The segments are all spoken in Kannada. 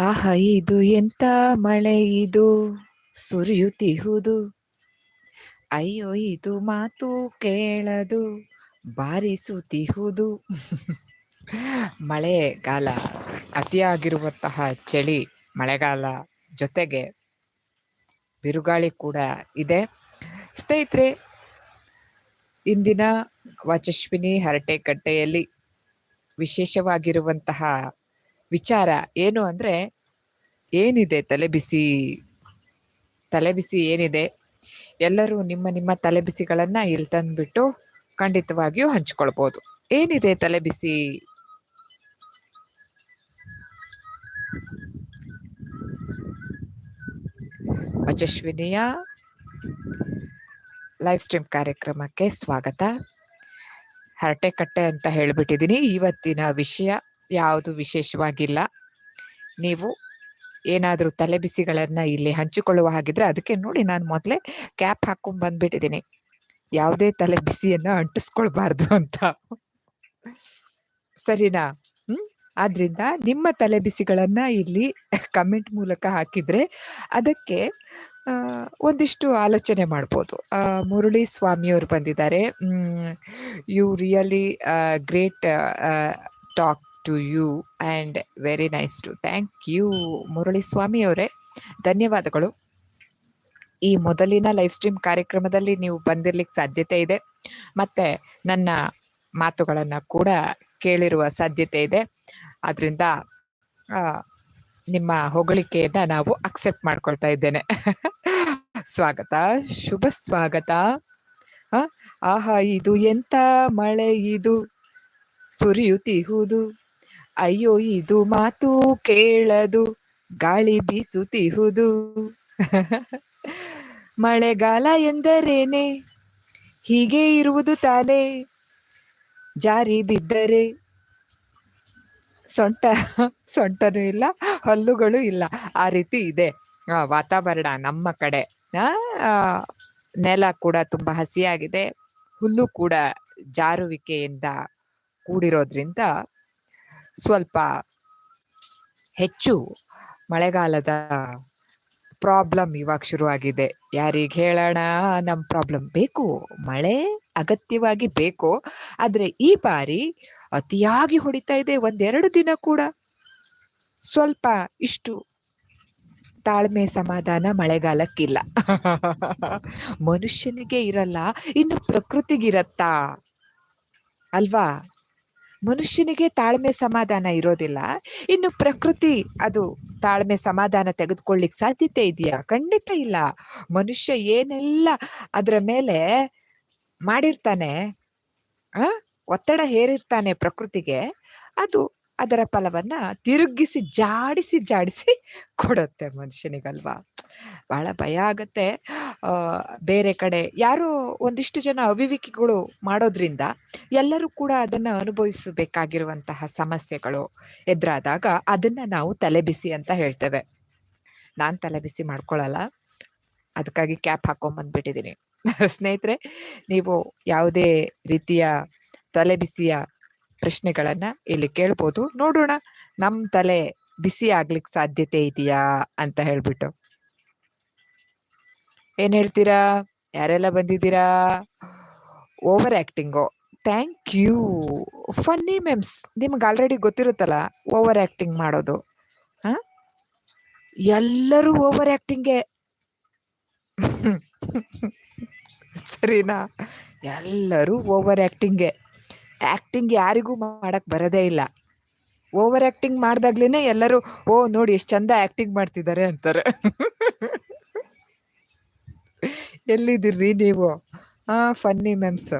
ಆಹ, ಇದು ಎಂತ ಮಳೆ ಇದು? ಸುರಿಯುತ್ತಿಹುದು? ಅಯ್ಯೋ, ಇದು ಮಾತು ಕೇಳದು, ಬಾರಿಸುತ್ತಿಹುದು? ಮಳೆಗಾಲ ಅತಿಯಾಗಿರುವಂತಹ ಚಳಿ ಮಳೆಗಾಲ ಜೊತೆಗೆ ಬಿರುಗಾಳಿ ಕೂಡ ಇದೆ. ಸ್ನೇಹಿತರೆ, ಇಂದಿನ ವಾಚಸ್ವಿನಿ ಹರಟೆಕಟ್ಟೆಯಲ್ಲಿ ವಿಶೇಷವಾಗಿರುವಂತಹ ವಿಚಾರ ಏನು ಅಂದರೆ, ಏನಿದೆ ತಲೆಬಿಸಿ ತಲೆಬಿಸಿ ಏನಿದೆ? ಎಲ್ಲರೂ ನಿಮ್ಮ ನಿಮ್ಮ ತಲೆಬಿಸಿಗಳನ್ನು ಇಲ್ಲಿ ತಂದುಬಿಟ್ಟು ಖಂಡಿತವಾಗಿಯೂ ಹಂಚ್ಕೊಳ್ಬೋದು. ಏನಿದೆ ತಲೆಬಿಸಿ ಯಶಸ್ವಿನಿಯ ಲೈವ್ ಸ್ಟ್ರೀಮ್ ಕಾರ್ಯಕ್ರಮಕ್ಕೆ ಸ್ವಾಗತ. ಹರಟೆ ಕಟ್ಟೆ ಅಂತ ಹೇಳಿಬಿಟ್ಟಿದ್ದೀನಿ. ಇವತ್ತಿನ ವಿಷಯ ಯಾವುದು ವಿಶೇಷವಾಗಿಲ್ಲ. ನೀವು ಏನಾದರೂ ತಲೆಬಿಸಿಗಳನ್ನು ಇಲ್ಲಿ ಹಂಚಿಕೊಳ್ಳುವ ಹಾಗಿದ್ರೆ ಅದಕ್ಕೆ ನೋಡಿ ನಾನು ಮೊದಲೇ ಕ್ಯಾಪ್ ಹಾಕೊಂಡು ಬಂದ್ಬಿಟ್ಟಿದ್ದೀನಿ. ಯಾವುದೇ ತಲೆ ಬಿಸಿಯನ್ನು ಅಂಟಿಸ್ಕೊಳ್ಬಾರ್ದು ಅಂತ. ಸರಿನಾ? ಹ್ಮ್? ಆದ್ರಿಂದ ನಿಮ್ಮ ತಲೆ ಬಿಸಿಗಳನ್ನ ಇಲ್ಲಿ ಕಮೆಂಟ್ ಮೂಲಕ ಹಾಕಿದ್ರೆ ಅದಕ್ಕೆ ಒಂದಿಷ್ಟು ಆಲೋಚನೆ ಮಾಡ್ಬೋದು. ಮುರುಳಿ ಮುರಳಿ ಸ್ವಾಮಿಯವರು ಬಂದಿದ್ದಾರೆ you really great talk to you and very nice to thank you Murali Swami ಅವರೇ. ಧನ್ಯವಾದಗಳು. ಈ ಮೊದಲಿನ ಲೈವ್ ಸ್ಟ್ರೀಮ್ ಕಾರ್ಯಕ್ರಮದಲ್ಲಿ ನೀವು ಬಂದಿರ್ಲಿಕ್ಕೆ ಸಾಧ್ಯತೆ ಇದೆ. ಮತ್ತು ನನ್ನ ಮಾತುಗಳನ್ನು ಕೂಡ ಕೇಳಿರುವ ಸಾಧ್ಯತೆ ಇದೆ. ಆದ್ದರಿಂದ ನಿಮ್ಮ ಹೊಗಳಿಕೆಯನ್ನು ನಾವು ಅಕ್ಸೆಪ್ಟ್ ಮಾಡ್ಕೊಳ್ತಾ ಇದ್ದೇನೆ. ಸ್ವಾಗತ, ಶುಭ ಸ್ವಾಗತ. ಆಹಾ, ಇದು ಎಂತ ಮಳೆ ಇದು. ಸುರಿಯುತ್ತಿಹುದು ಅಯ್ಯೋ, ಇದು ಮಾತು ಕೇಳದು, ಗಾಳಿ ಬೀಸುತ್ತಿಹುದು. ಮಳೆಗಾಲ ಎಂದರೇನೆ? ಹೀಗೆ ಇರುವುದು ತಾನೇ. ಜಾರಿ ಬಿದ್ದರೆ ಸೊಂಟ, ಸೊಂಟನೂ ಇಲ್ಲ, ಹಲ್ಲುಗಳು ಇಲ್ಲ. ಆ ರೀತಿ ಇದೆ. ವಾತಾವರಣ ನಮ್ಮ ಕಡೆ. ನೆಲ ಕೂಡ ತುಂಬಾ ಹಸಿಯಾಗಿದೆ. ಹುಲ್ಲು ಕೂಡ ಜಾರುವಿಕೆಯಿಂದ ಕೂಡಿರೋದ್ರಿಂದ ಸ್ವಲ್ಪ ಹೆಚ್ಚು ಮಳೆಗಾಲದ ಪ್ರಾಬ್ಲಮ್ ಇವಾಗ ಶುರುವಾಗಿದೆ. ಯಾರಿಗೆ ಹೇಳೋಣ? ನಮ್ಮ ಪ್ರಾಬ್ಲಮ್ ಬೇಕು. ಮಳೆ ಅಗತ್ಯವಾಗಿ ಬೇಕು. ಆದ್ರೆ ಈ ಬಾರಿ ಅತಿಯಾಗಿ ಹೊಡಿತಾ ಇದೆ. ಒಂದೆರಡು ದಿನ ಕೂಡ. ಸ್ವಲ್ಪ ಇಷ್ಟು ತಾಳ್ಮೆ ಸಮಾಧಾನ ಮಳೆಗಾಲಕ್ಕಿಲ್ಲ. ಮನುಷ್ಯನಿಗೆ ಇರಲ್ಲ ಇನ್ನು ಪ್ರಕೃತಿಗಿರತ್ತಾ? ಅಲ್ವಾ? ಮನುಷ್ಯನಿಗೆ ತಾಳ್ಮೆ ಸಮಾಧಾನ ಇರೋದಿಲ್ಲ. ಇನ್ನು ಪ್ರಕೃತಿ, ಅದು ತಾಳ್ಮೆ ಸಮಾಧಾನ ತೆಗೆದುಕೊಳ್ಳಿಕ್ ಸಾಧ್ಯತೆ ಇದೆಯಾ? ಖಂಡಿತ ಇಲ್ಲ. ಮನುಷ್ಯ ಏನೆಲ್ಲ ಅದರ ಮೇಲೆ ಮಾಡಿರ್ತಾನೆ, ಆ, ಒತ್ತಡ ಹೇರಿರ್ತಾನೆ ಪ್ರಕೃತಿಗೆ, ಅದು ಅದರ ಫಲವನ್ನ ತಿರುಗಿಸಿ, ಜಾಡಿಸಿ ಜಾಡಿಸಿ ಕೊಡುತ್ತೆ ಮನುಷ್ಯನಿಗಲ್ವಾ? ಬಹಳ ಭಯ ಆಗತ್ತೆ. ಬೇರೆ ಕಡೆ ಯಾರು ಒಂದಿಷ್ಟು ಜನ ಅವಿವೇಕಿಗಳು ಮಾಡೋದ್ರಿಂದ ಎಲ್ಲರೂ ಕೂಡ ಅದನ್ನ ಅನುಭವಿಸಬೇಕಾಗಿರುವಂತಹ ಸಮಸ್ಯೆಗಳು ಎದುರಾದಾಗ ಅದನ್ನ ನಾವು ತಲೆಬಿಸಿ ಅಂತ ಹೇಳ್ತೇವೆ. ನಾನ್ ತಲೆಬಿಸಿ ಮಾಡ್ಕೊಳಲ್ಲ. ಅದಕ್ಕಾಗಿ ಕ್ಯಾಪ್ ಹಾಕೊಂಬಂದ್ಬಿಟ್ಟಿದ್ದೀನಿ ಸ್ನೇಹಿತರೆ, ನೀವು ಯಾವುದೇ ರೀತಿಯ ತಲೆಬಿಸಿಯ ಪ್ರಶ್ನೆಗಳನ್ನ ಇಲ್ಲಿ ಕೇಳ್ಬೋದು. ನೋಡೋಣ, ನಮ್ ತಲೆ ಬಿಸಿ ಆಗ್ಲಿಕ್ಕೆ ಸಾಧ್ಯತೆ ಇದೆಯಾ ಅಂತ ಹೇಳ್ಬಿಟ್ಟು. ಏನ್ ಹೇಳ್ತೀರಾ? ಯಾರೆಲ್ಲ ಬಂದಿದ್ದೀರಾ? Over acting thank you funny memes ನಿಮ್ಗೆ ಆಲ್ರೆಡಿ ಗೊತ್ತಿರುತ್ತಲ್ಲ ಓವರ್ ಆಕ್ಟಿಂಗ್ ಮಾಡೋದು. ಹಾಂ? ಎಲ್ಲರೂ ಓವರ್ ಆಕ್ಟಿಂಗೆ ಸರಿನಾ? ಎಲ್ಲರೂ ಓವರ್ ಆಕ್ಟಿಂಗೆ ಆಕ್ಟಿಂಗ್ ಯಾರಿಗೂ ಮಾಡಕ್ ಬರೋದೇ ಇಲ್ಲ. ಓವರ್ ಆಕ್ಟಿಂಗ್ ಮಾಡ್ದಾಗ್ಲೇನೆ ಎಲ್ಲರೂ, ಓ ನೋಡಿ ಎಷ್ಟು ಚಂದ ಆಕ್ಟಿಂಗ್ ಮಾಡ್ತಿದ್ದಾರೆ ಅಂತಾರೆ. ಎಲ್ಲಿದ್ದೀರಿ ನೀವು? ಫನ್ನಿ ಮೆಮ್ಸ್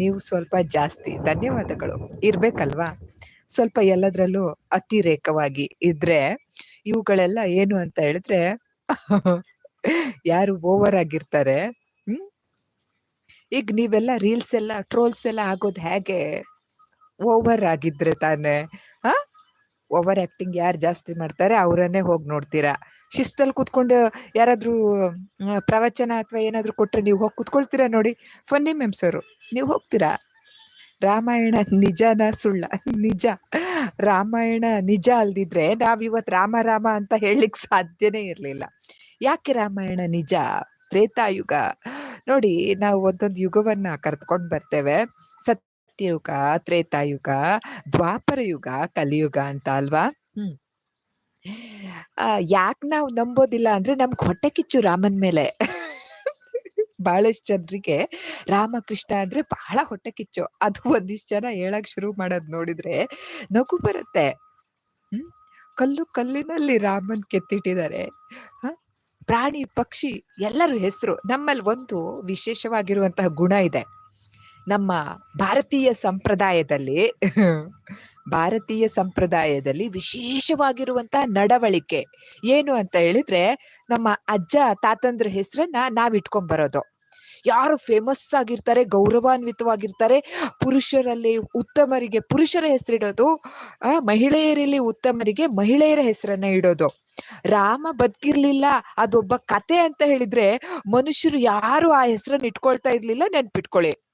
ನೀವು ಸ್ವಲ್ಪ ಜಾಸ್ತಿ ಧನ್ಯವಾದಗಳು. ಇರ್ಬೇಕಲ್ವಾ? ಸ್ವಲ್ಪ ಎಲ್ಲದರಲ್ಲೂ ಅತಿರೇಕವಾಗಿ ಇದ್ರೆ ಇವುಗಳೆಲ್ಲ ಏನು ಅಂತ ಹೇಳಿದ್ರೆ ಯಾರು ಓವರ್ ಆಗಿರ್ತಾರೆ, ಹ್ಮ್? ಈಗ ನೀವೆಲ್ಲ ರೀಲ್ಸ್ ಎಲ್ಲ ಟ್ರೋಲ್ಸ್ ಎಲ್ಲ ಆಗೋದು ಹೇಗೆ? ಓವರ್ ಆಗಿದ್ರೆ ತಾನೇ ಹಾ ಓವರ್ ಆಕ್ಟಿಂಗ್ ಯಾರು ಜಾಸ್ತಿ ಮಾಡ್ತಾರೆ ಅವರನ್ನೇ ಹೋಗಿ ನೋಡ್ತೀರಾ? ಶಿಸ್ತಲ್ಲಿ ಕೂತ್ಕೊಂಡು ಯಾರಾದರೂ ಪ್ರವಚನ ಅಥವಾ ಏನಾದರೂ ಕೊಟ್ಟರೆ ನೀವು ಹೋಗಿ ಕೂತ್ಕೊಳ್ತೀರಾ ನೋಡಿ? ಫನ್ನಿ ಮೆಮ್ಸರು ನೀವು ಹೋಗ್ತೀರಾ? ರಾಮಾಯಣ ನಿಜನ ಸುಳ್ಳ. ನಿಜ. ರಾಮಾಯಣ ನಿಜ ಅಲ್ದಿದ್ರೆ ನಾವಿವತ್ ರಾಮ ರಾಮ ಅಂತ ಹೇಳಲಿಕ್ಕೆ ಸಾಧ್ಯನೇ ಇರಲಿಲ್ಲ. ಯಾಕೆ ರಾಮಾಯಣ ನಿಜ? ತ್ರೇತಾಯುಗ. ನೋಡಿ ನಾವು ಒಂದೊಂದು ಯುಗವನ್ನ ಕರೆದುಕೊಂಡು ಬರ್ತೇವೆ. ಸತ್ಯಯುಗ ತ್ರೇತಾಯುಗ ದ್ವಾಪರ ಯುಗ ಕಲಿಯುಗ ಅಂತ ಅಲ್ವಾ ಹ್ಮ್ ಯಾಕೆ ನಾವು ನಂಬೋದಿಲ್ಲ ಅಂದ್ರೆ ನಮ್ಗೆ ಹೊಟ್ಟೆ ಕಿಚ್ಚು ರಾಮನ್ ಮೇಲೆ. ಬಹಳಷ್ಟು ಜನರಿಗೆ ರಾಮಕೃಷ್ಣ ಅಂದ್ರೆ ಬಹಳ ಹೊಟ್ಟೆ ಕಿಚ್ಚು ಅದು ಒಂದಿಷ್ಟು ಜನ ಹೇಳಕ್ ಶುರು ಮಾಡೋದ್ ನೋಡಿದ್ರೆ ನಗು ಬರುತ್ತೆ. ಹ್ಮ್. ಕಲ್ಲು ಕಲ್ಲಿನಲ್ಲಿ ರಾಮನ್ ಕೆತ್ತಿಟ್ಟಿದ್ದಾರೆ. ಹ? ಪ್ರಾಣಿ ಪಕ್ಷಿ ಎಲ್ಲರೂ ಹೆಸರು. ನಮ್ಮಲ್ಲಿ ಒಂದು ವಿಶೇಷವಾಗಿರುವಂತಹ ಗುಣ ಇದೆ. ನಮ್ಮ ಭಾರತೀಯ ಸಂಪ್ರದಾಯದಲ್ಲಿ ಭಾರತೀಯ ಸಂಪ್ರದಾಯದಲ್ಲಿ ವಿಶೇಷವಾಗಿರುವಂತಹ ನಡವಳಿಕೆ ಏನು ಅಂತ ಹೇಳಿದ್ರೆ, ನಮ್ಮ ಅಜ್ಜ ತಾತಂದ್ರ ಹೆಸರನ್ನ ನಾವ್ ಇಟ್ಕೊಂಡ್ ಬರೋದು ಯಾರು ಫೇಮಸ್ ಆಗಿರ್ತಾರೆ, ಗೌರವಾನ್ವಿತವಾಗಿರ್ತಾರೆ, ಪುರುಷರಲ್ಲಿ ಉತ್ತಮರಿಗೆ, ಪುರುಷರ ಹೆಸರಿಡೋದು ಆ, ಮಹಿಳೆಯರಲ್ಲಿ ಉತ್ತಮರಿಗೆ ಮಹಿಳೆಯರ ಹೆಸರನ್ನ ಇಡೋದು. ರಾಮ ಬದುಕಿರ್ಲಿಲ್ಲ, ಅದೊಬ್ಬ ಕತೆ ಅಂತ ಹೇಳಿದ್ರೆ ಮನುಷ್ಯರು ಯಾರು ಆ ಹೆಸರನ್ನ ಇಟ್ಕೊಳ್ತಾ ಇರ್ಲಿಲ್ಲ, ನೆನ್ಪಿಟ್ಕೊಳ್ಳಿ.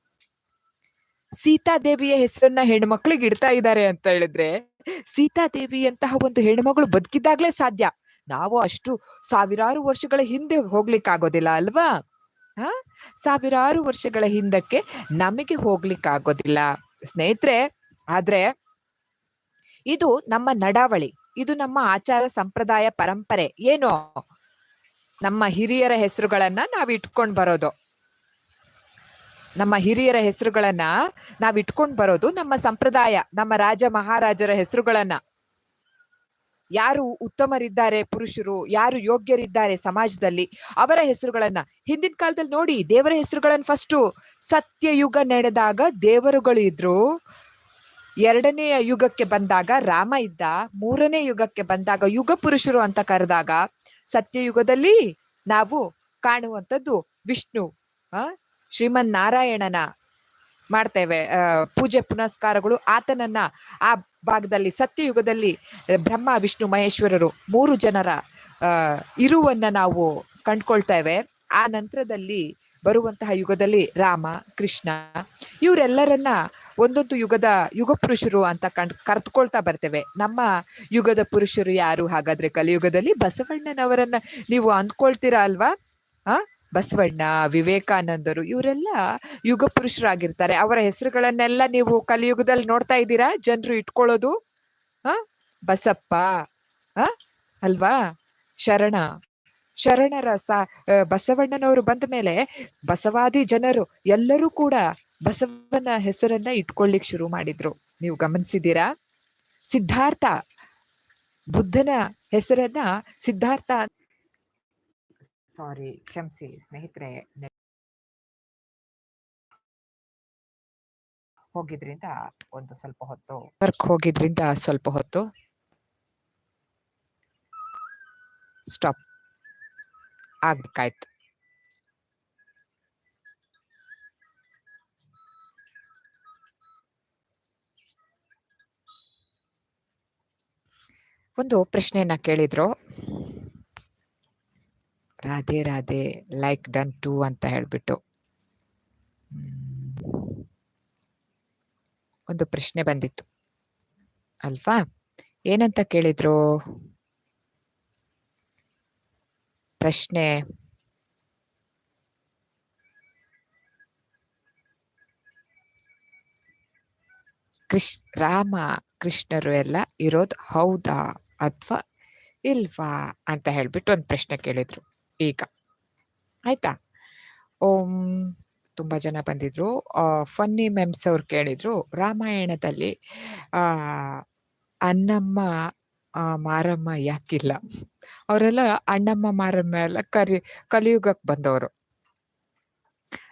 ಸೀತಾದೇವಿಯ ಹೆಸರನ್ನ ಹೆಣ್ಮಕ್ಳಿಗೆ ಇಡ್ತಾ ಇದ್ದಾರೆ ಅಂತ ಹೇಳಿದ್ರೆ ಸೀತಾದೇವಿಯಂತಹ ಒಂದು ಹೆಣ್ಮಗಳು ಬದುಕಿದಾಗ್ಲೇ ಸಾಧ್ಯ. ನಾವು ಅಷ್ಟು ಸಾವಿರಾರು ವರ್ಷಗಳ ಹಿಂದೆ ಹೋಗ್ಲಿಕ್ಕಾಗೋದಿಲ್ಲ ಅಲ್ವಾ? ಹ? ಸಾವಿರಾರು ವರ್ಷಗಳ ಹಿಂದಕ್ಕೆ ನಮಗೆ ಹೋಗ್ಲಿಕ್ಕಾಗೋದಿಲ್ಲ. ಸ್ನೇಹಿತರೆ, ಆದ್ರೆ ಇದು ನಮ್ಮ ನಡಾವಳಿ, ಇದು ನಮ್ಮ ಆಚಾರ ಸಂಪ್ರದಾಯ ಪರಂಪರೆ, ಏನು? ನಮ್ಮ ಹಿರಿಯರ ಹೆಸರುಗಳನ್ನ ನಾವು ಇಟ್ಕೊಂಡ್ ಬರೋದು. ನಮ್ಮ ಹಿರಿಯರ ಹೆಸರುಗಳನ್ನ ನಾವ್ ಇಟ್ಕೊಂಡ್ ಬರೋದು ನಮ್ಮ ಸಂಪ್ರದಾಯ, ನಮ್ಮ ರಾಜ ಮಹಾರಾಜರ ಹೆಸರುಗಳನ್ನ. ಯಾರು ಉತ್ತಮರಿದ್ದಾರೆ ಪುರುಷರು, ಯಾರು ಯೋಗ್ಯರಿದ್ದಾರೆ ಸಮಾಜದಲ್ಲಿ, ಅವರ ಹೆಸರುಗಳನ್ನ. ಹಿಂದಿನ ಕಾಲದಲ್ಲಿ ನೋಡಿ, ದೇವರ ಹೆಸರುಗಳನ್ನ ಫಸ್ಟು ಸತ್ಯಯುಗ ನಡೆದಾಗ ದೇವರುಗಳು ಇದ್ರು. ಎರಡನೆಯ ಯುಗಕ್ಕೆ ಬಂದಾಗ ರಾಮ ಇದ್ದ, ಮೂರನೇ ಯುಗಕ್ಕೆ ಬಂದಾಗ ಯುಗ ಪುರುಷರು ಅಂತ ಕರೆದಾಗ ಸತ್ಯಯುಗದಲ್ಲಿ ನಾವು ಕಾಣುವಂಥದ್ದು ವಿಷ್ಣು ಆ ಶ್ರೀಮನ್ ನಾರಾಯಣನ ಮಾಡ್ತೇವೆ ಪೂಜೆ ಪುನಸ್ಕಾರಗಳು ಆತನನ್ನ ಆ ಭಾಗದಲ್ಲಿ ಸತ್ಯಯುಗದಲ್ಲಿ ಬ್ರಹ್ಮ, ವಿಷ್ಣು, ಮಹೇಶ್ವರರು ಮೂರು ಜನರ ಇರುವನ್ನ ನಾವು ಕಂಡ್ಕೊಳ್ತೇವೆ. ಆ ನಂತರದಲ್ಲಿ ಬರುವಂತಹ ಯುಗದಲ್ಲಿ ರಾಮ, ಕೃಷ್ಣ ಇವರೆಲ್ಲರನ್ನ ಒಂದೊಂದು ಯುಗದ ಯುಗ ಪುರುಷರು ಅಂತ ಕಂಡ್, ಕರ್ತ್ಕೊಳ್ತಾ ಬರ್ತೇವೆ. ನಮ್ಮ ಯುಗದ ಪುರುಷರು ಯಾರು? ಹಾಗಾದ್ರೆ ಕಲಿಯುಗದಲ್ಲಿ ಬಸವಣ್ಣನವರನ್ನ ನೀವು ಅಂದ್ಕೊಳ್ತೀರಾ ಅಲ್ವಾ? ಬಸವಣ್ಣ, ವಿವೇಕಾನಂದರು ಇವರೆಲ್ಲ ಯುಗ ಪುರುಷರಾಗಿರ್ತಾರೆ. ಅವರ ಹೆಸರುಗಳನ್ನೆಲ್ಲ ನೀವು ಕಲಿಯುಗದಲ್ಲಿ ನೋಡ್ತಾ ಇದ್ದೀರಾ? ಜನರು ಇಟ್ಕೊಳ್ಳೋದು? ಹ? ಬಸಪ್ಪ, ಹ? ಅಲ್ವಾ? ಶರಣ. ಶರಣರ ಸಾ ಬಸವಣ್ಣನವರು ಬಂದ ಮೇಲೆ ಬಸವಾದಿ ಜನರು ಎಲ್ಲರೂ ಕೂಡ ಬಸವನ ಹೆಸರನ್ನ ಇಟ್ಕೊಳ್ಳಿಕ್ ಶುರು ಮಾಡಿದ್ರು. ನೀವು ಗಮನಿಸಿದ್ದೀರಾ? ಸಿದ್ಧಾರ್ಥ, ಬುದ್ಧನ ಹೆಸರನ್ನ ಸಿದ್ಧಾರ್ಥ ಸಾರಿ, ಕ್ಷಮಿಸಿ ಸ್ನೇಹಿತರೆ ಹೋಗಿದ್ರಿಂದ ಒಂದು ಸ್ವಲ್ಪ ಹೊತ್ತು ವರ್ಕ್ ಹೋಗಿದ್ರಿಂದ ಸ್ವಲ್ಪ ಹೊತ್ತು. ಸ್ಟಾಪ್. ಆಗ್ಬೇಕಾಯ್ತು. ಒಂದು ಪ್ರಶ್ನೆಯನ್ನ ಕೇಳಿದ್ರು. Radhe Radhe like done to ಅಂತ ಹೇಳ್ಬಿಟ್ಟು. ಒಂದು ಪ್ರಶ್ನೆ ಬಂದಿತ್ತು. ಅಲ್ವಾ? ಏನಂತ ಕೇಳಿದ್ರು? ಪ್ರಶ್ನೆ. ಕೃಷ್, ರಾಮ ಕೃಷ್ಣರು ಎಲ್ಲ ಇರೋದು ಹೌದಾ ಅಥವಾ ಇಲ್ವಾ ಅಂತ ಹೇಳ್ಬಿಟ್ಟು ಒಂದು ಪ್ರಶ್ನೆ ಕೇಳಿದ್ರು. ಈಗ ಆಯ್ತಾ? ಓಂ, ತುಂಬಾ ಜನ ಬಂದಿದ್ರು. ಫನ್ನಿ ಮೆಮ್ಸ್ ಅವ್ರು ಕೇಳಿದ್ರು, ರಾಮಾಯಣದಲ್ಲಿ, ಆ, ಅಣ್ಣಮ್ಮ ಮಾರಮ್ಮ ಯಾಕಿಲ್ಲ. ಅವರೆಲ್ಲ ಅಣ್ಣಮ್ಮ, ಮಾರಮ್ಮ ಎಲ್ಲ ಕರಿ, ಕಲಿಯುಗಕ್ಕೆ ಬಂದವರು.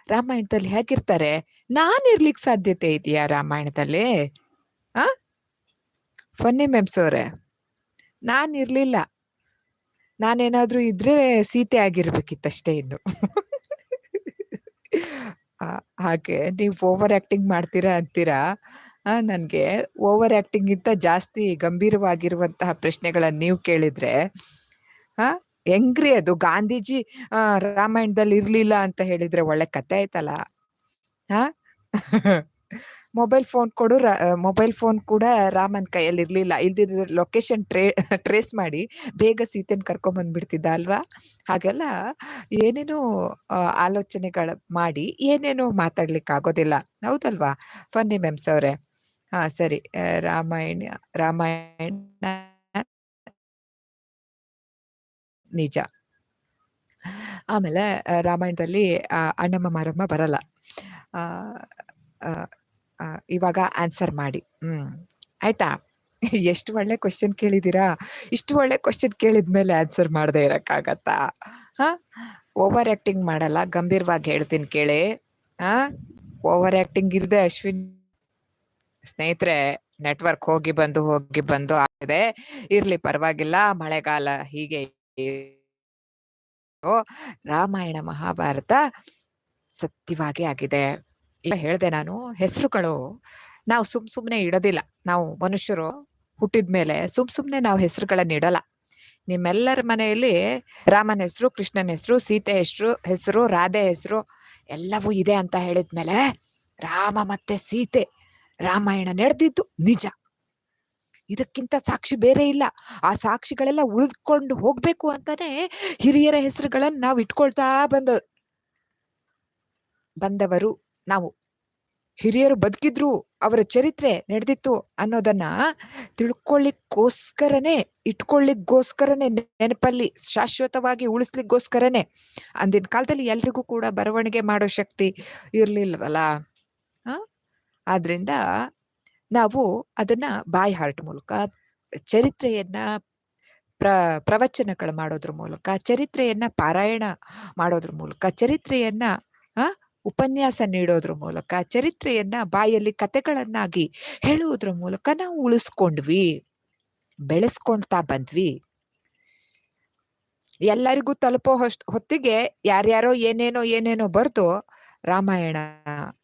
ರಾಮಾಯಣದಲ್ಲಿ ಹೇಗಿರ್ತಾರೆ? ನಾನ್ ಇರ್ಲಿಕ್ಕೆ ಸಾಧ್ಯತೆ ಇದೆಯಾ ರಾಮಾಯಣದಲ್ಲಿ? ಆ? ಫನ್ನಿ ಮೆಮ್ಸ್ ಅವರೇ, ನಾನ್ ಇರ್ಲಿಲ್ಲ. ನಾನೇನಾದ್ರೂ ಇದ್ರೆ ಸೀತೆ ಆಗಿರ್ಬೇಕಿತ್ತಷ್ಟೇ ಇನ್ನು. ಹಾಗೆ ನೀವು ಓವರ್ ಆಕ್ಟಿಂಗ್ ಮಾಡ್ತೀರಾ ಅಂತೀರಾ? ನನಗೆ ಓವರ್ ಆಕ್ಟಿಂಗ್ ಗಿಂತ ಜಾಸ್ತಿ ಗಂಭೀರವಾಗಿರುವಂತಹ ಪ್ರಶ್ನೆಗಳನ್ನ ನೀವು ಕೇಳಿದ್ರೆ, ಆ, ಹೆಂಗ್ರಿ ಅದು? ಗಾಂಧೀಜಿ ರಾಮಾಯಣದಲ್ಲಿ ಇರ್ಲಿಲ್ಲ ಅಂತ ಹೇಳಿದ್ರೆ ಒಳ್ಳೆ ಕತೆ ಆಯ್ತಲ್ಲ? ಹಾ ಮೊಬೈಲ್ ಫೋನ್ ಕೊಡು ಮೊಬೈಲ್ ಫೋನ್ ಕೂಡ ರಾಮನ್ ಕೈಯಲ್ಲಿ ಇರ್ಲಿಲ್ಲ. ಇಲ್ದಿದ್ರೆ ಲೊಕೇಶನ್ ಟ್ರೇ ಟ್ರೇಸ್ ಮಾಡಿ ಬೇಗ ಸೀತೆನ ಕರ್ಕೊಂಬಂದ್ಬಿಡ್ತಿದ್ದ ಅಲ್ವಾ? ಹಾಗೆಲ್ಲ ಏನೇನೋ ಆಲೋಚನೆಗಳು ಮಾಡಿ ಏನೇನೋ ಮಾತಾಡ್ಲಿಕ್ಕೆ ಆಗೋದಿಲ್ಲ ಹೌದಲ್ವಾ? ಫನ್ನಿ ಮೆಮ್ಸ್ ಅವ್ರೆ. ಹಾ ಸರಿ. ರಾಮಾಯಣ ರಾಮಾಯಣ ನಿಜ. ಆಮೇಲೆ ರಾಮಾಯಣದಲ್ಲಿ ಅಣ್ಣಮ್ಮ ಮಾರಮ್ಮ ಬರಲ್ಲ. ಆ, ಇವಾಗ ಆನ್ಸರ್ ಮಾಡಿ. ಹ್ಮ್. ಆಯ್ತಾ? ಎಷ್ಟು ಒಳ್ಳೆ ಕ್ವಶನ್ ಕೇಳಿದೀರಾ? ಇಷ್ಟು ಒಳ್ಳೆ ಕ್ವಶನ್ ಕೇಳಿದ್ಮೇಲೆ ಆನ್ಸರ್ ಮಾಡದೆ ಇರಕ್ಕಾಗತ್ತಾ? ಹಾ? ಓವರ್ ಆಕ್ಟಿಂಗ್ ಮಾಡಲ್ಲ, ಗಂಭೀರವಾಗಿ ಹೇಳ್ತೀನಿ ಕೇಳಿ. ಹಾ? ಓವರ್ ಆಕ್ಟಿಂಗ್ ಇರದೆ ಅಶ್ವಿನ್ ಸ್ನೇಹಿತರೆ ನೆಟ್ವರ್ಕ್ ಹೋಗಿ ಬಂದು ಹೋಗಿ ಬಂದು ಆಗಿದೆ. ಇರ್ಲಿ, ಪರವಾಗಿಲ್ಲ, ಮಳೆಗಾಲ ಹೀಗೆ ರಾಮಾಯಣ ಮಹಾಭಾರತ ಸತ್ಯವಾಗಿ ಆಗಿದೆ. ಇಲ್ಲ ಹೇಳ್ದೆ ನಾನು, ಹೆಸರುಗಳು ನಾವು ಸುಮ್ ಸುಮ್ಮನೆ ಇಡೋದಿಲ್ಲ. ನಾವು ಮನುಷ್ಯರು ಹುಟ್ಟಿದ ಮೇಲೆ ಸುಮ್ ಸುಮ್ಮನೆ ನಾವು ಹೆಸರುಗಳನ್ನ ಇಡಲ್ಲ. ನಿಮ್ಮೆಲ್ಲರ ಮನೆಯಲ್ಲಿ ರಾಮನ ಹೆಸರು, ಕೃಷ್ಣನ ಹೆಸರು, ಸೀತೆ ಹೆಸರು ಹೆಸರು, ರಾಧೆ ಹೆಸರು ಎಲ್ಲವೂ ಇದೆ ಅಂತ ಹೇಳಿದ್ಮೇಲೆ ರಾಮ ಮತ್ತೆ ಸೀತೆ ರಾಮಾಯಣ ನಡೆದಿದ್ದು ನಿಜ. ಇದಕ್ಕಿಂತ ಸಾಕ್ಷಿ ಬೇರೆ ಇಲ್ಲ. ಆ ಸಾಕ್ಷಿಗಳೆಲ್ಲ ಉಳಿದ್ಕೊಂಡು ಹೋಗ್ಬೇಕು ಅಂತಾನೆ ಹಿರಿಯರ ಹೆಸರುಗಳನ್ನ ನಾವು ಇಟ್ಕೊಳ್ತಾ ಬಂದ, ಬಂದವರು. ನಾವು ಹಿರಿಯರು ಬದುಕಿದ್ರು ಅವರ ಚರಿತ್ರೆ ನಡೆದಿತ್ತು ಅನ್ನೋದನ್ನ ತಿಳ್ಕೊಳ್ಳಿಕ್ಕೋಸ್ಕರನೇ, ಇಟ್ಕೊಳ್ಳಿಕ್ಕೋಸ್ಕರನೇ, ನೆನಪಲ್ಲಿ ಶಾಶ್ವತವಾಗಿ ಉಳಿಸ್ಲಿಕ್ಕೋಸ್ಕರನೇ ಅಂದಿನ ಕಾಲದಲ್ಲಿ ಎಲ್ರಿಗೂ ಕೂಡ ಬರವಣಿಗೆ ಮಾಡೋ ಶಕ್ತಿ ಇರ್ಲಿಲ್ವಲ್ಲ? ಆದ್ರಿಂದ ನಾವು ಅದನ್ನ ಬಾಯ್ ಹಾರ್ಟ್ ಮೂಲಕ, ಚರಿತ್ರೆಯನ್ನ ಪ್ರ, ಪ್ರವಚನಗಳು ಮಾಡೋದ್ರ ಮೂಲಕ, ಚರಿತ್ರೆಯನ್ನ ಪಾರಾಯಣ ಮಾಡೋದ್ರ ಮೂಲಕ, ಚರಿತ್ರೆಯನ್ನ ಉಪನ್ಯಾಸ ನೀಡೋದ್ರ ಮೂಲಕ, ಚರಿತ್ರೆಯನ್ನ ಬಾಯಲ್ಲಿ ಕತೆಗಳನ್ನಾಗಿ ಹೇಳುವುದ್ರ ಮೂಲಕ ನಾವು ಉಳಿಸ್ಕೊಂಡ್ವಿ ಬೆಳೆಸ್ಕೊಳ್ತಾ ಬಂದ್ವಿ. ಎಲ್ಲರಿಗೂ ತಲುಪೋ ಹೊತ್ತಿಗೆ ಯಾರ್ಯಾರೋ ಏನೇನೋ ಏನೇನೋ ಬರ್ದು ರಾಮಾಯಣ,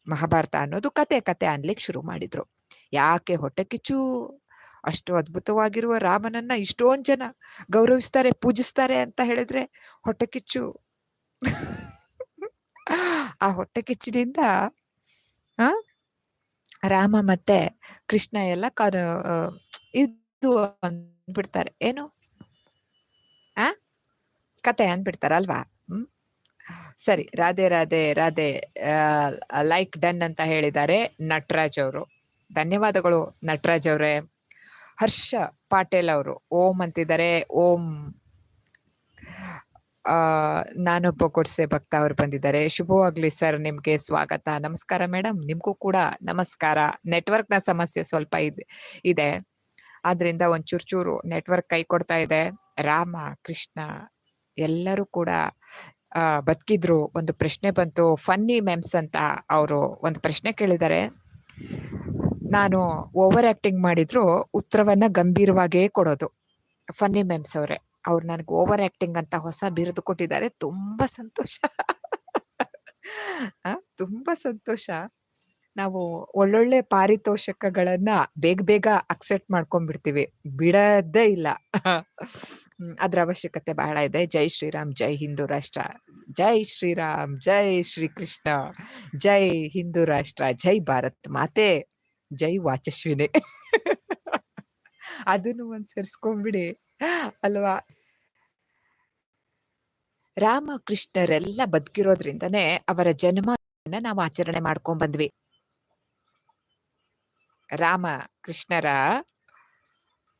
ಮಹಾಭಾರತ ಅನ್ನೋದು ಕತೆ ಕತೆ ಅನ್ಲಿಕ್ಕೆ ಶುರು ಮಾಡಿದ್ರು. ಯಾಕೆ ಹೊಟ್ಟೆ ಕಿಚ್ಚು ಅಷ್ಟು ಅದ್ಭುತವಾಗಿರುವ ರಾಮನನ್ನ ಇಷ್ಟೊಂದ್ ಜನ ಗೌರವಿಸ್ತಾರೆ, ಪೂಜಿಸ್ತಾರೆ ಅಂತ ಹೇಳಿದ್ರೆ ಹೊಟ್ಟೆ ಕಿಚ್ಚು ಆ ಹೊಟ್ಟೆ ಕಿಚ್ಚಿನಿಂದ, ಆ, ರಾಮ ಮತ್ತೆ ಕೃಷ್ಣ ಎಲ್ಲ ಕಾನು ಇದ್ದು ಇದು ಅಂದ್ಬಿಡ್ತಾರೆ. ಏನು? ಆ? ಕತೆ ಅಂದ್ಬಿಡ್ತಾರಲ್ವಾ? ಹ್ಮ್? ಸರಿ, ರಾಧೆ ರಾಧೆ ರಾಧೆ ಲೈಕ್ ಡನ್ ಅಂತ ಹೇಳಿದ್ದಾರೆ ನಟರಾಜ್ ಅವರು. ಧನ್ಯವಾದಗಳು ನಟರಾಜ್ ಅವರೇ. ಹರ್ಷ ಪಾಟೇಲ್ ಅವರು ಓಂ ಅಂತಿದ್ದಾರೆ. ಓಂ ಆ ನಾನೊಬ್ಬ ಕೊಡ್ಸೆ ಭಕ್ತ ಅವರು ಬಂದಿದ್ದಾರೆ. ಶುಭವಾಗ್ಲಿ ಸರ್, ನಿಮ್ಗೆ ಸ್ವಾಗತ. ನಮಸ್ಕಾರ ಮೇಡಮ್ ನಿಮ್ಗೂ ಕೂಡ ನಮಸ್ಕಾರ. ನೆಟ್ವರ್ಕ್ನ ಸಮಸ್ಯೆ ಸ್ವಲ್ಪ ಇದೆ ಇದೆ. ಆದ್ರಿಂದ ಒಂದ್ ಚೂರ್ ನೆಟ್ವರ್ಕ್ ಕೈ ಕೊಡ್ತಾ ಇದೆ. ರಾಮ, ಕೃಷ್ಣ ಎಲ್ಲರೂ ಕೂಡ ಬದುಕಿದ್ರು. ಒಂದು ಪ್ರಶ್ನೆ ಬಂತು. ಫನ್ನಿ ಮೆಮ್ಸ್ ಅಂತ ಅವರು ಒಂದು ಪ್ರಶ್ನೆ ಕೇಳಿದ್ದಾರೆ. ನಾನು ಓವರ್ ಆಕ್ಟಿಂಗ್ ಮಾಡಿದ್ರು ಉತ್ತರವನ್ನ ಗಂಭೀರವಾಗೇ ಕೊಡೋದು. ಫನ್ನಿ ಮೆಮ್ಸ್ ಅವ್ರೆ. ಅವ್ರು ನನಗೆ ಓವರ್ ಆಕ್ಟಿಂಗ್ ಅಂತ ಹೊಸ ಬಿರುದು ಕೊಟ್ಟಿದ್ದಾರೆ. ತುಂಬಾ ಸಂತೋಷ. ತುಂಬ ಸಂತೋಷ. ನಾವು ಒಳ್ಳೊಳ್ಳೆ ಪಾರಿತೋಷಕಗಳನ್ನ ಬೇಗ ಬೇಗ ಅಕ್ಸೆಪ್ಟ್ ಮಾಡ್ಕೊಂಡ್ಬಿಡ್ತೀವಿ. ಬಿಡದೇ ಇಲ್ಲ. ಅದ್ರ ಅವಶ್ಯಕತೆ ಬಹಳ ಇದೆ. ಜೈ ಶ್ರೀರಾಮ್, ಜೈ ಹಿಂದೂ ರಾಷ್ಟ್ರ. ಜೈ ಶ್ರೀರಾಮ್, ಜೈ ಶ್ರೀಕೃಷ್ಣ. ಜೈ ಹಿಂದೂ ರಾಷ್ಟ್ರ, ಜೈ ಭಾರತ್ ಮಾತೆ, ಜೈ ವಾಚಸ್ವಿನಿ. ಅದನ್ನು ಒಂದ್ ಸೇರ್ಸ್ಕೊಂಡ್ಬಿಡಿ. ಅಲ್ವಾ? ರಾಮ ಕೃಷ್ಣರೆಲ್ಲ ಬದುಕಿರೋದ್ರಿಂದನೇ ಅವರ ಜನ್ಮ ನಾವು ಆಚರಣೆ ಮಾಡ್ಕೊಂಡ್ ಬಂದ್ವಿ. ರಾಮ ಕೃಷ್ಣರ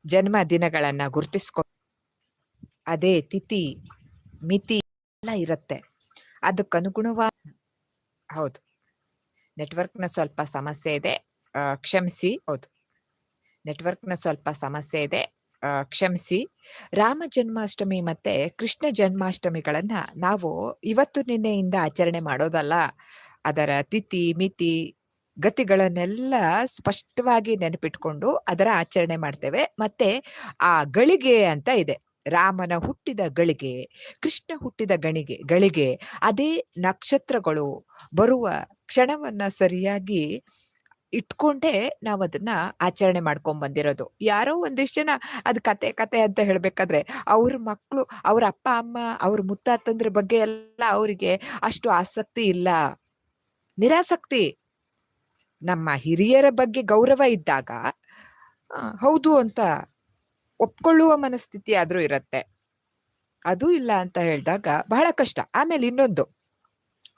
ಜನ್ಮ ದಿನಗಳನ್ನ ಗುರುತಿಸ್ಕೊಂಡು ಅದೇ ತಿಥಿ, ಮಿತಿ ಎಲ್ಲ ಇರುತ್ತೆ. ಅದಕ್ಕನುಗುಣವಾದ ಹೌದು. ನೆಟ್ವರ್ಕ್ನ ಸ್ವಲ್ಪ ಸಮಸ್ಯೆ ಇದೆ. ಕ್ಷಮಿಸಿ. ಹೌದು. ನೆಟ್ವರ್ಕ್ನ ಸ್ವಲ್ಪ ಸಮಸ್ಯೆ ಇದೆ. ಕ್ಷಮಿಸಿ. ರಾಮ ಜನ್ಮಾಷ್ಟಮಿ ಮತ್ತೆ ಕೃಷ್ಣ ಜನ್ಮಾಷ್ಟಮಿಗಳನ್ನ ನಾವು ಇವತ್ತು ನಿನ್ನೆಯಿಂದ ಆಚರಣೆ ಮಾಡೋದಲ್ಲ. ಅದರ ತಿಥಿ, ಮಿತಿ, ಗತಿಗಳನ್ನೆಲ್ಲ ಸ್ಪಷ್ಟವಾಗಿ ನೆನಪಿಟ್ಕೊಂಡು ಅದರ ಆಚರಣೆ ಮಾಡ್ತೇವೆ. ಮತ್ತೆ ಆ ಗಳಿಗೆ ಅಂತ ಇದೆ. ರಾಮನ ಹುಟ್ಟಿದ ಗಳಿಗೆ, ಕೃಷ್ಣ ಹುಟ್ಟಿದ ಗಣಿಗೆ, ಗಳಿಗೆ ಅದೇ ನಕ್ಷತ್ರಗಳು ಬರುವ ಕ್ಷಣವನ್ನ ಸರಿಯಾಗಿ ಇಟ್ಕೊಂಡೇ ನಾವು ಅದನ್ನ ಆಚರಣೆ ಮಾಡ್ಕೊಂಡ್ ಬಂದಿರೋದು. ಯಾರೋ ಒಂದಿಷ್ಟು ಜನ ಅದ್ ಕತೆ ಕತೆ ಅಂತ ಹೇಳ್ಬೇಕಾದ್ರೆ ಅವ್ರ ಮಕ್ಳು, ಅವ್ರ ಅಪ್ಪ, ಅಮ್ಮ, ಅವ್ರ ಮುತ್ತಾತಂದ್ರ ಬಗ್ಗೆ ಎಲ್ಲ ಅವರಿಗೆ ಅಷ್ಟು ಆಸಕ್ತಿ ಇಲ್ಲ. ನಿರಾಸಕ್ತಿ. ನಮ್ಮ ಹಿರಿಯರ ಬಗ್ಗೆ ಗೌರವ ಇದ್ದಾಗ ಹೌದು ಅಂತ ಒಪ್ಕೊಳ್ಳುವ ಮನಸ್ಥಿತಿ ಆದ್ರೂ ಇರತ್ತೆ. ಅದು ಇಲ್ಲ ಅಂತ ಹೇಳಿದಾಗ ಬಹಳ ಕಷ್ಟ. ಆಮೇಲೆ ಇನ್ನೊಂದು.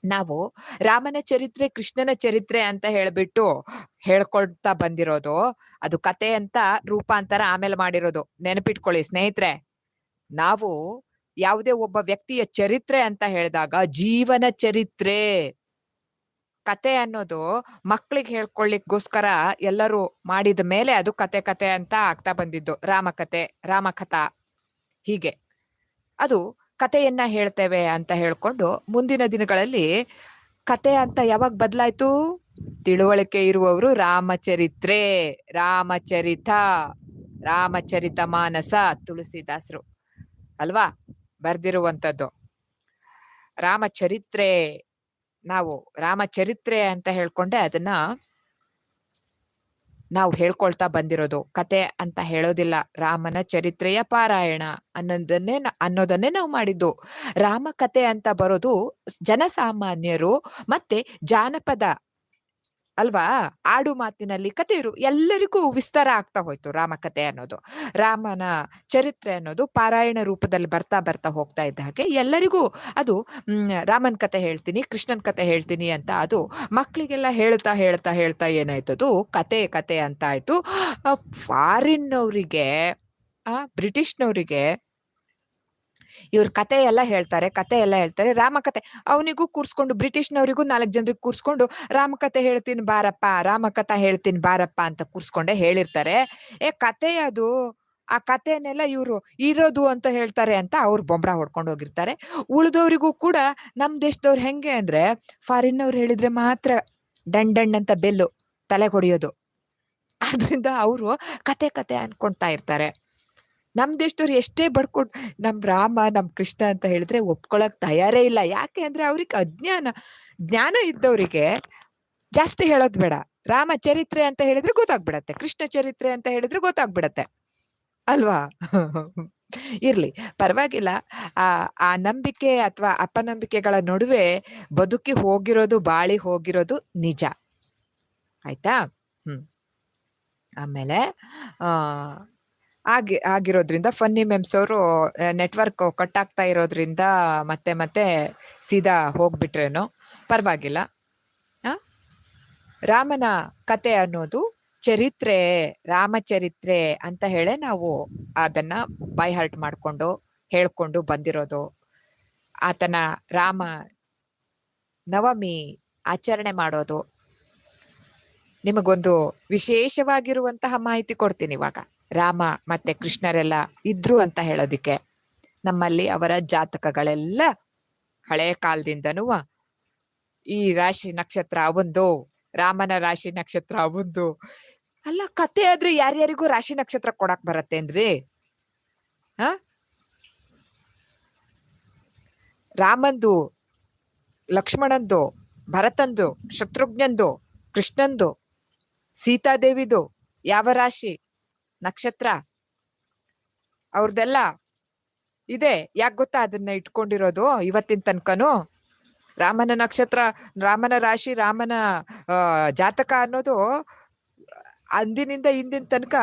ನಾವು ರಾಮನ ಚರಿತ್ರೆ, ಕೃಷ್ಣನ ಚರಿತ್ರೆ ಅಂತ ಹೇಳ್ಬಿಟ್ಟು ಹೇಳ್ಕೊಳ್ತಾ ಬಂದಿರೋದು. ಅದು ಕತೆ ಅಂತ ರೂಪಾಂತರ ಆಮೇಲೆ ಮಾಡಿರೋದು. ನೆನಪಿಟ್ಕೊಳ್ಳಿ ಸ್ನೇಹಿತರೆ, ನಾವು ಯಾವುದೇ ಒಬ್ಬ ವ್ಯಕ್ತಿಯ ಚರಿತ್ರೆ ಅಂತ ಹೇಳಿದಾಗ ಜೀವನ ಚರಿತ್ರೆ. ಕತೆ ಅನ್ನೋದು ಮಕ್ಳಿಗೆ ಹೇಳ್ಕೊಳ್ಳಿಕ್ಕೋಸ್ಕರ ಎಲ್ಲರೂ ಮಾಡಿದ ಮೇಲೆ ಅದು ಕತೆ ಕತೆ ಅಂತ ಆಗ್ತಾ ಬಂದಿದ್ದು. ರಾಮಕತೆ, ರಾಮಕಥಾ ಹೀಗೆ. ಅದು ಕತೆಯನ್ನ ಹೇಳ್ತೇವೆ ಅಂತ ಹೇಳ್ಕೊಂಡು ಮುಂದಿನ ದಿನಗಳಲ್ಲಿ ಕತೆ ಅಂತ ಯಾವಾಗ ಬದಲಾಯ್ತು? ತಿಳುವಳಿಕೆ ಇರುವವರು ರಾಮಚರಿತ್ರೆ, ರಾಮಚರಿತ ರಾಮಚರಿತ ಮಾನಸ, ತುಳಸಿದಾಸರು. ಅಲ್ವಾ? ಬರ್ದಿರುವಂಥದ್ದು. ರಾಮಚರಿತ್ರೆ, ನಾವು ರಾಮಚರಿತ್ರೆ ಅಂತ ಹೇಳ್ಕೊಂಡೆ ಅದನ್ನ ನಾವು ಹೇಳ್ಕೊಳ್ತಾ ಬಂದಿರೋದು. ಕತೆ ಅಂತ ಹೇಳೋದಿಲ್ಲ. ರಾಮನ ಚರಿತ್ರೆಯ ಪಾರಾಯಣ ಅನ್ನೋದನ್ನೇ ಅನ್ನೋದನ್ನೇ ನಾವು ಮಾಡಿದ್ದು. ರಾಮ ಕತೆ ಅಂತ ಬರೋದು ಜನಸಾಮಾನ್ಯರು ಮತ್ತೆ ಜಾನಪದ ಅಲ್ವಾ? ಆಡು ಮಾತಿನಲ್ಲಿ ಕತೆ ಇರು, ಎಲ್ಲರಿಗೂ ವಿಸ್ತಾರ ಆಗ್ತಾ ಹೋಯ್ತು ರಾಮಕತೆ ಅನ್ನೋದು. ರಾಮನ ಚರಿತ್ರೆ ಅನ್ನೋದು ಪಾರಾಯಣ ರೂಪದಲ್ಲಿ ಬರ್ತಾ ಬರ್ತಾ ಹೋಗ್ತಾ ಇದ್ದ ಹಾಗೆ ಎಲ್ಲರಿಗೂ ಅದು ರಾಮನ್ ಕತೆ ಹೇಳ್ತೀನಿ, ಕೃಷ್ಣನ್ ಕತೆ ಹೇಳ್ತೀನಿ ಅಂತ ಅದು ಮಕ್ಕಳಿಗೆಲ್ಲ ಹೇಳ್ತಾ ಹೇಳ್ತಾ ಹೇಳ್ತಾ ಏನಾಯ್ತದು ಕತೆ ಕತೆ ಅಂತ ಆಯ್ತು. ಫಾರಿನ್ನವರಿಗೆ ಆ, ಬ್ರಿಟಿಷ್ನವರಿಗೆ ಇವ್ರ ಕತೆ ಎಲ್ಲ ಹೇಳ್ತಾರೆ, ಕತೆ ಎಲ್ಲ ಹೇಳ್ತಾರೆ. ರಾಮಕತೆ ಅವನಿಗೂ ಕೂರ್ಸ್ಕೊಂಡು ಬ್ರಿಟಿಷ್ನವರಿಗೂ ನಾಲ್ಕು ಜನರಿಗೆ ಕೂರ್ಸ್ಕೊಂಡು ರಾಮಕತೆ ಹೇಳ್ತೀನಿ ಬಾರಪ್ಪ ರಾಮಕಥಾ ಹೇಳ್ತೀನಿ ಬಾರಪ್ಪ ಅಂತ ಕೂರ್ಸ್ಕೊಂಡೆ ಹೇಳಿರ್ತಾರೆ. ಏ, ಕತೆ ಅದು, ಆ ಕಥೆನೆಲ್ಲ ಇವರು ಇರೋದು ಅಂತ ಹೇಳ್ತಾರೆ ಅಂತ ಅವ್ರು ಬೊಂಬಡ ಹೊಡ್ಕೊಂಡು ಹೋಗಿರ್ತಾರೆ. ಉಳಿದವರಿಗೂ ಕೂಡ ನಮ್ಮ ದೇಶದವ್ರು ಹೆಂಗೆ ಅಂದ್ರೆ ಫಾರಿನ್ನವ್ರು ಹೇಳಿದ್ರೆ ಮಾತ್ರ ಡಣ್ ಡಣ್ ಅಂತ ಬೆಲ್ಲು ತಲೆ ಹೊಡೆಯೋದು. ಆದ್ರಿಂದ ಅವರು ಕತೆ ಕತೆ ಅನ್ಕೊಳ್ತಾ ಇರ್ತಾರೆ. ನಮ್ ದೇಶದವ್ರು ಎಷ್ಟೇ ಬಡ್ಕೊಂಡ್, ನಮ್ ರಾಮ, ನಮ್ ಕೃಷ್ಣ ಅಂತ ಹೇಳಿದ್ರೆ ಒಪ್ಕೊಳಕ್ ತಯಾರೇ ಇಲ್ಲ. ಯಾಕೆ ಅಂದ್ರೆ ಅವ್ರಿಗೆ ಅಜ್ಞಾನ, ಜ್ಞಾನ ಇದ್ದವರಿಗೆ ಜಾಸ್ತಿ ಹೇಳೋದ್ ಬೇಡ. ರಾಮ ಚರಿತ್ರೆ ಅಂತ ಹೇಳಿದ್ರೆ ಗೊತ್ತಾಗ್ಬಿಡತ್ತೆ. ಕೃಷ್ಣ ಚರಿತ್ರೆ ಅಂತ ಹೇಳಿದ್ರೆ ಗೊತ್ತಾಗ್ಬಿಡತ್ತೆ. ಅಲ್ವಾ? ಇರ್ಲಿ. ಪರವಾಗಿಲ್ಲ. ಆ ಆ ನಂಬಿಕೆ ಅಥವಾ ಅಪನಂಬಿಕೆಗಳ ನಡುವೆ ಬದುಕಿ ಹೋಗಿರೋದು, ಬಾಳಿ ಹೋಗಿರೋದು ನಿಜ. ಆಯ್ತಾ? ಹ್ಮ್. ಆಮೇಲೆ, ಆ ಆಗಿ, ಆಗಿರೋದ್ರಿಂದ ಫನ್ನಿ ಮೆಮ್ಸ್ ಅವರು ನೆಟ್ವರ್ಕ್ ಕಟ್ ಆಗ್ತಾ ಇರೋದ್ರಿಂದ ಮತ್ತೆ ಮತ್ತೆ ಸೀದಾ ಹೋಗ್ಬಿಟ್ರೇನೋ, ಪರವಾಗಿಲ್ಲ? ರಾಮನ ಕತೆ ಅನ್ನೋದು ಚರಿತ್ರೆ, ರಾಮಚರಿತ್ರೆ ಅಂತ ಹೇಳೇ ನಾವು ಅದನ್ನ ಬೈ ಹಾರ್ಟ್ ಮಾಡಿಕೊಂಡು, ಹೇಳ್ಕೊಂಡು ಬಂದಿರೋದು. ಆತನ ರಾಮ ನವಮಿ ಆಚರಣೆ ಮಾಡೋದು. ನಿಮಗೊಂದು ವಿಶೇಷವಾಗಿರುವಂತಹ ಮಾಹಿತಿ ಕೊಡ್ತೀನಿ ಇವಾಗ. ರಾಮ ಮತ್ತೆ ಕೃಷ್ಣರೆಲ್ಲ ಇದ್ರು ಅಂತ ಹೇಳೋದಿಕ್ಕೆ. ನಮ್ಮಲ್ಲಿ ಅವರ ಜಾತಕಗಳೆಲ್ಲ ಹಳೆಯ ಕಾಲದಿಂದನೂ ಈ ರಾಶಿ ನಕ್ಷತ್ರ ಒಂದು, ರಾಮನ ರಾಶಿ ನಕ್ಷತ್ರ ಒಂದು. ಅಲ್ಲ, ಕತೆ ಆದ್ರೆ ಯಾರ್ಯಾರಿಗೂ ರಾಶಿ ನಕ್ಷತ್ರ ಕೊಡಕ್ ಬರತ್ತೇನ್ರಿ ಹ? ರಾಮಂದು, ಲಕ್ಷ್ಮಣಂದು, ಭರತಂದು, ಶತ್ರುಘ್ನಂದು, ಕೃಷ್ಣಂದು, ಸೀತಾದೇವಿದು ಯಾವ ರಾಶಿ? ನಕ್ಷತ್ರ. ಅವ್ರದ್ದೆಲ್ಲ ಇದೆ. ಯಾಕೆ ಗೊತ್ತಾ ಅದನ್ನ ಇಟ್ಕೊಂಡಿರೋದು? ಇವತ್ತಿನ ತನಕನು ರಾಮನ ನಕ್ಷತ್ರ, ರಾಮನ ರಾಶಿ, ರಾಮನ ಜಾತಕ ಅನ್ನೋದು ಅಂದಿನಿಂದ ಇಂದಿನ ತನಕ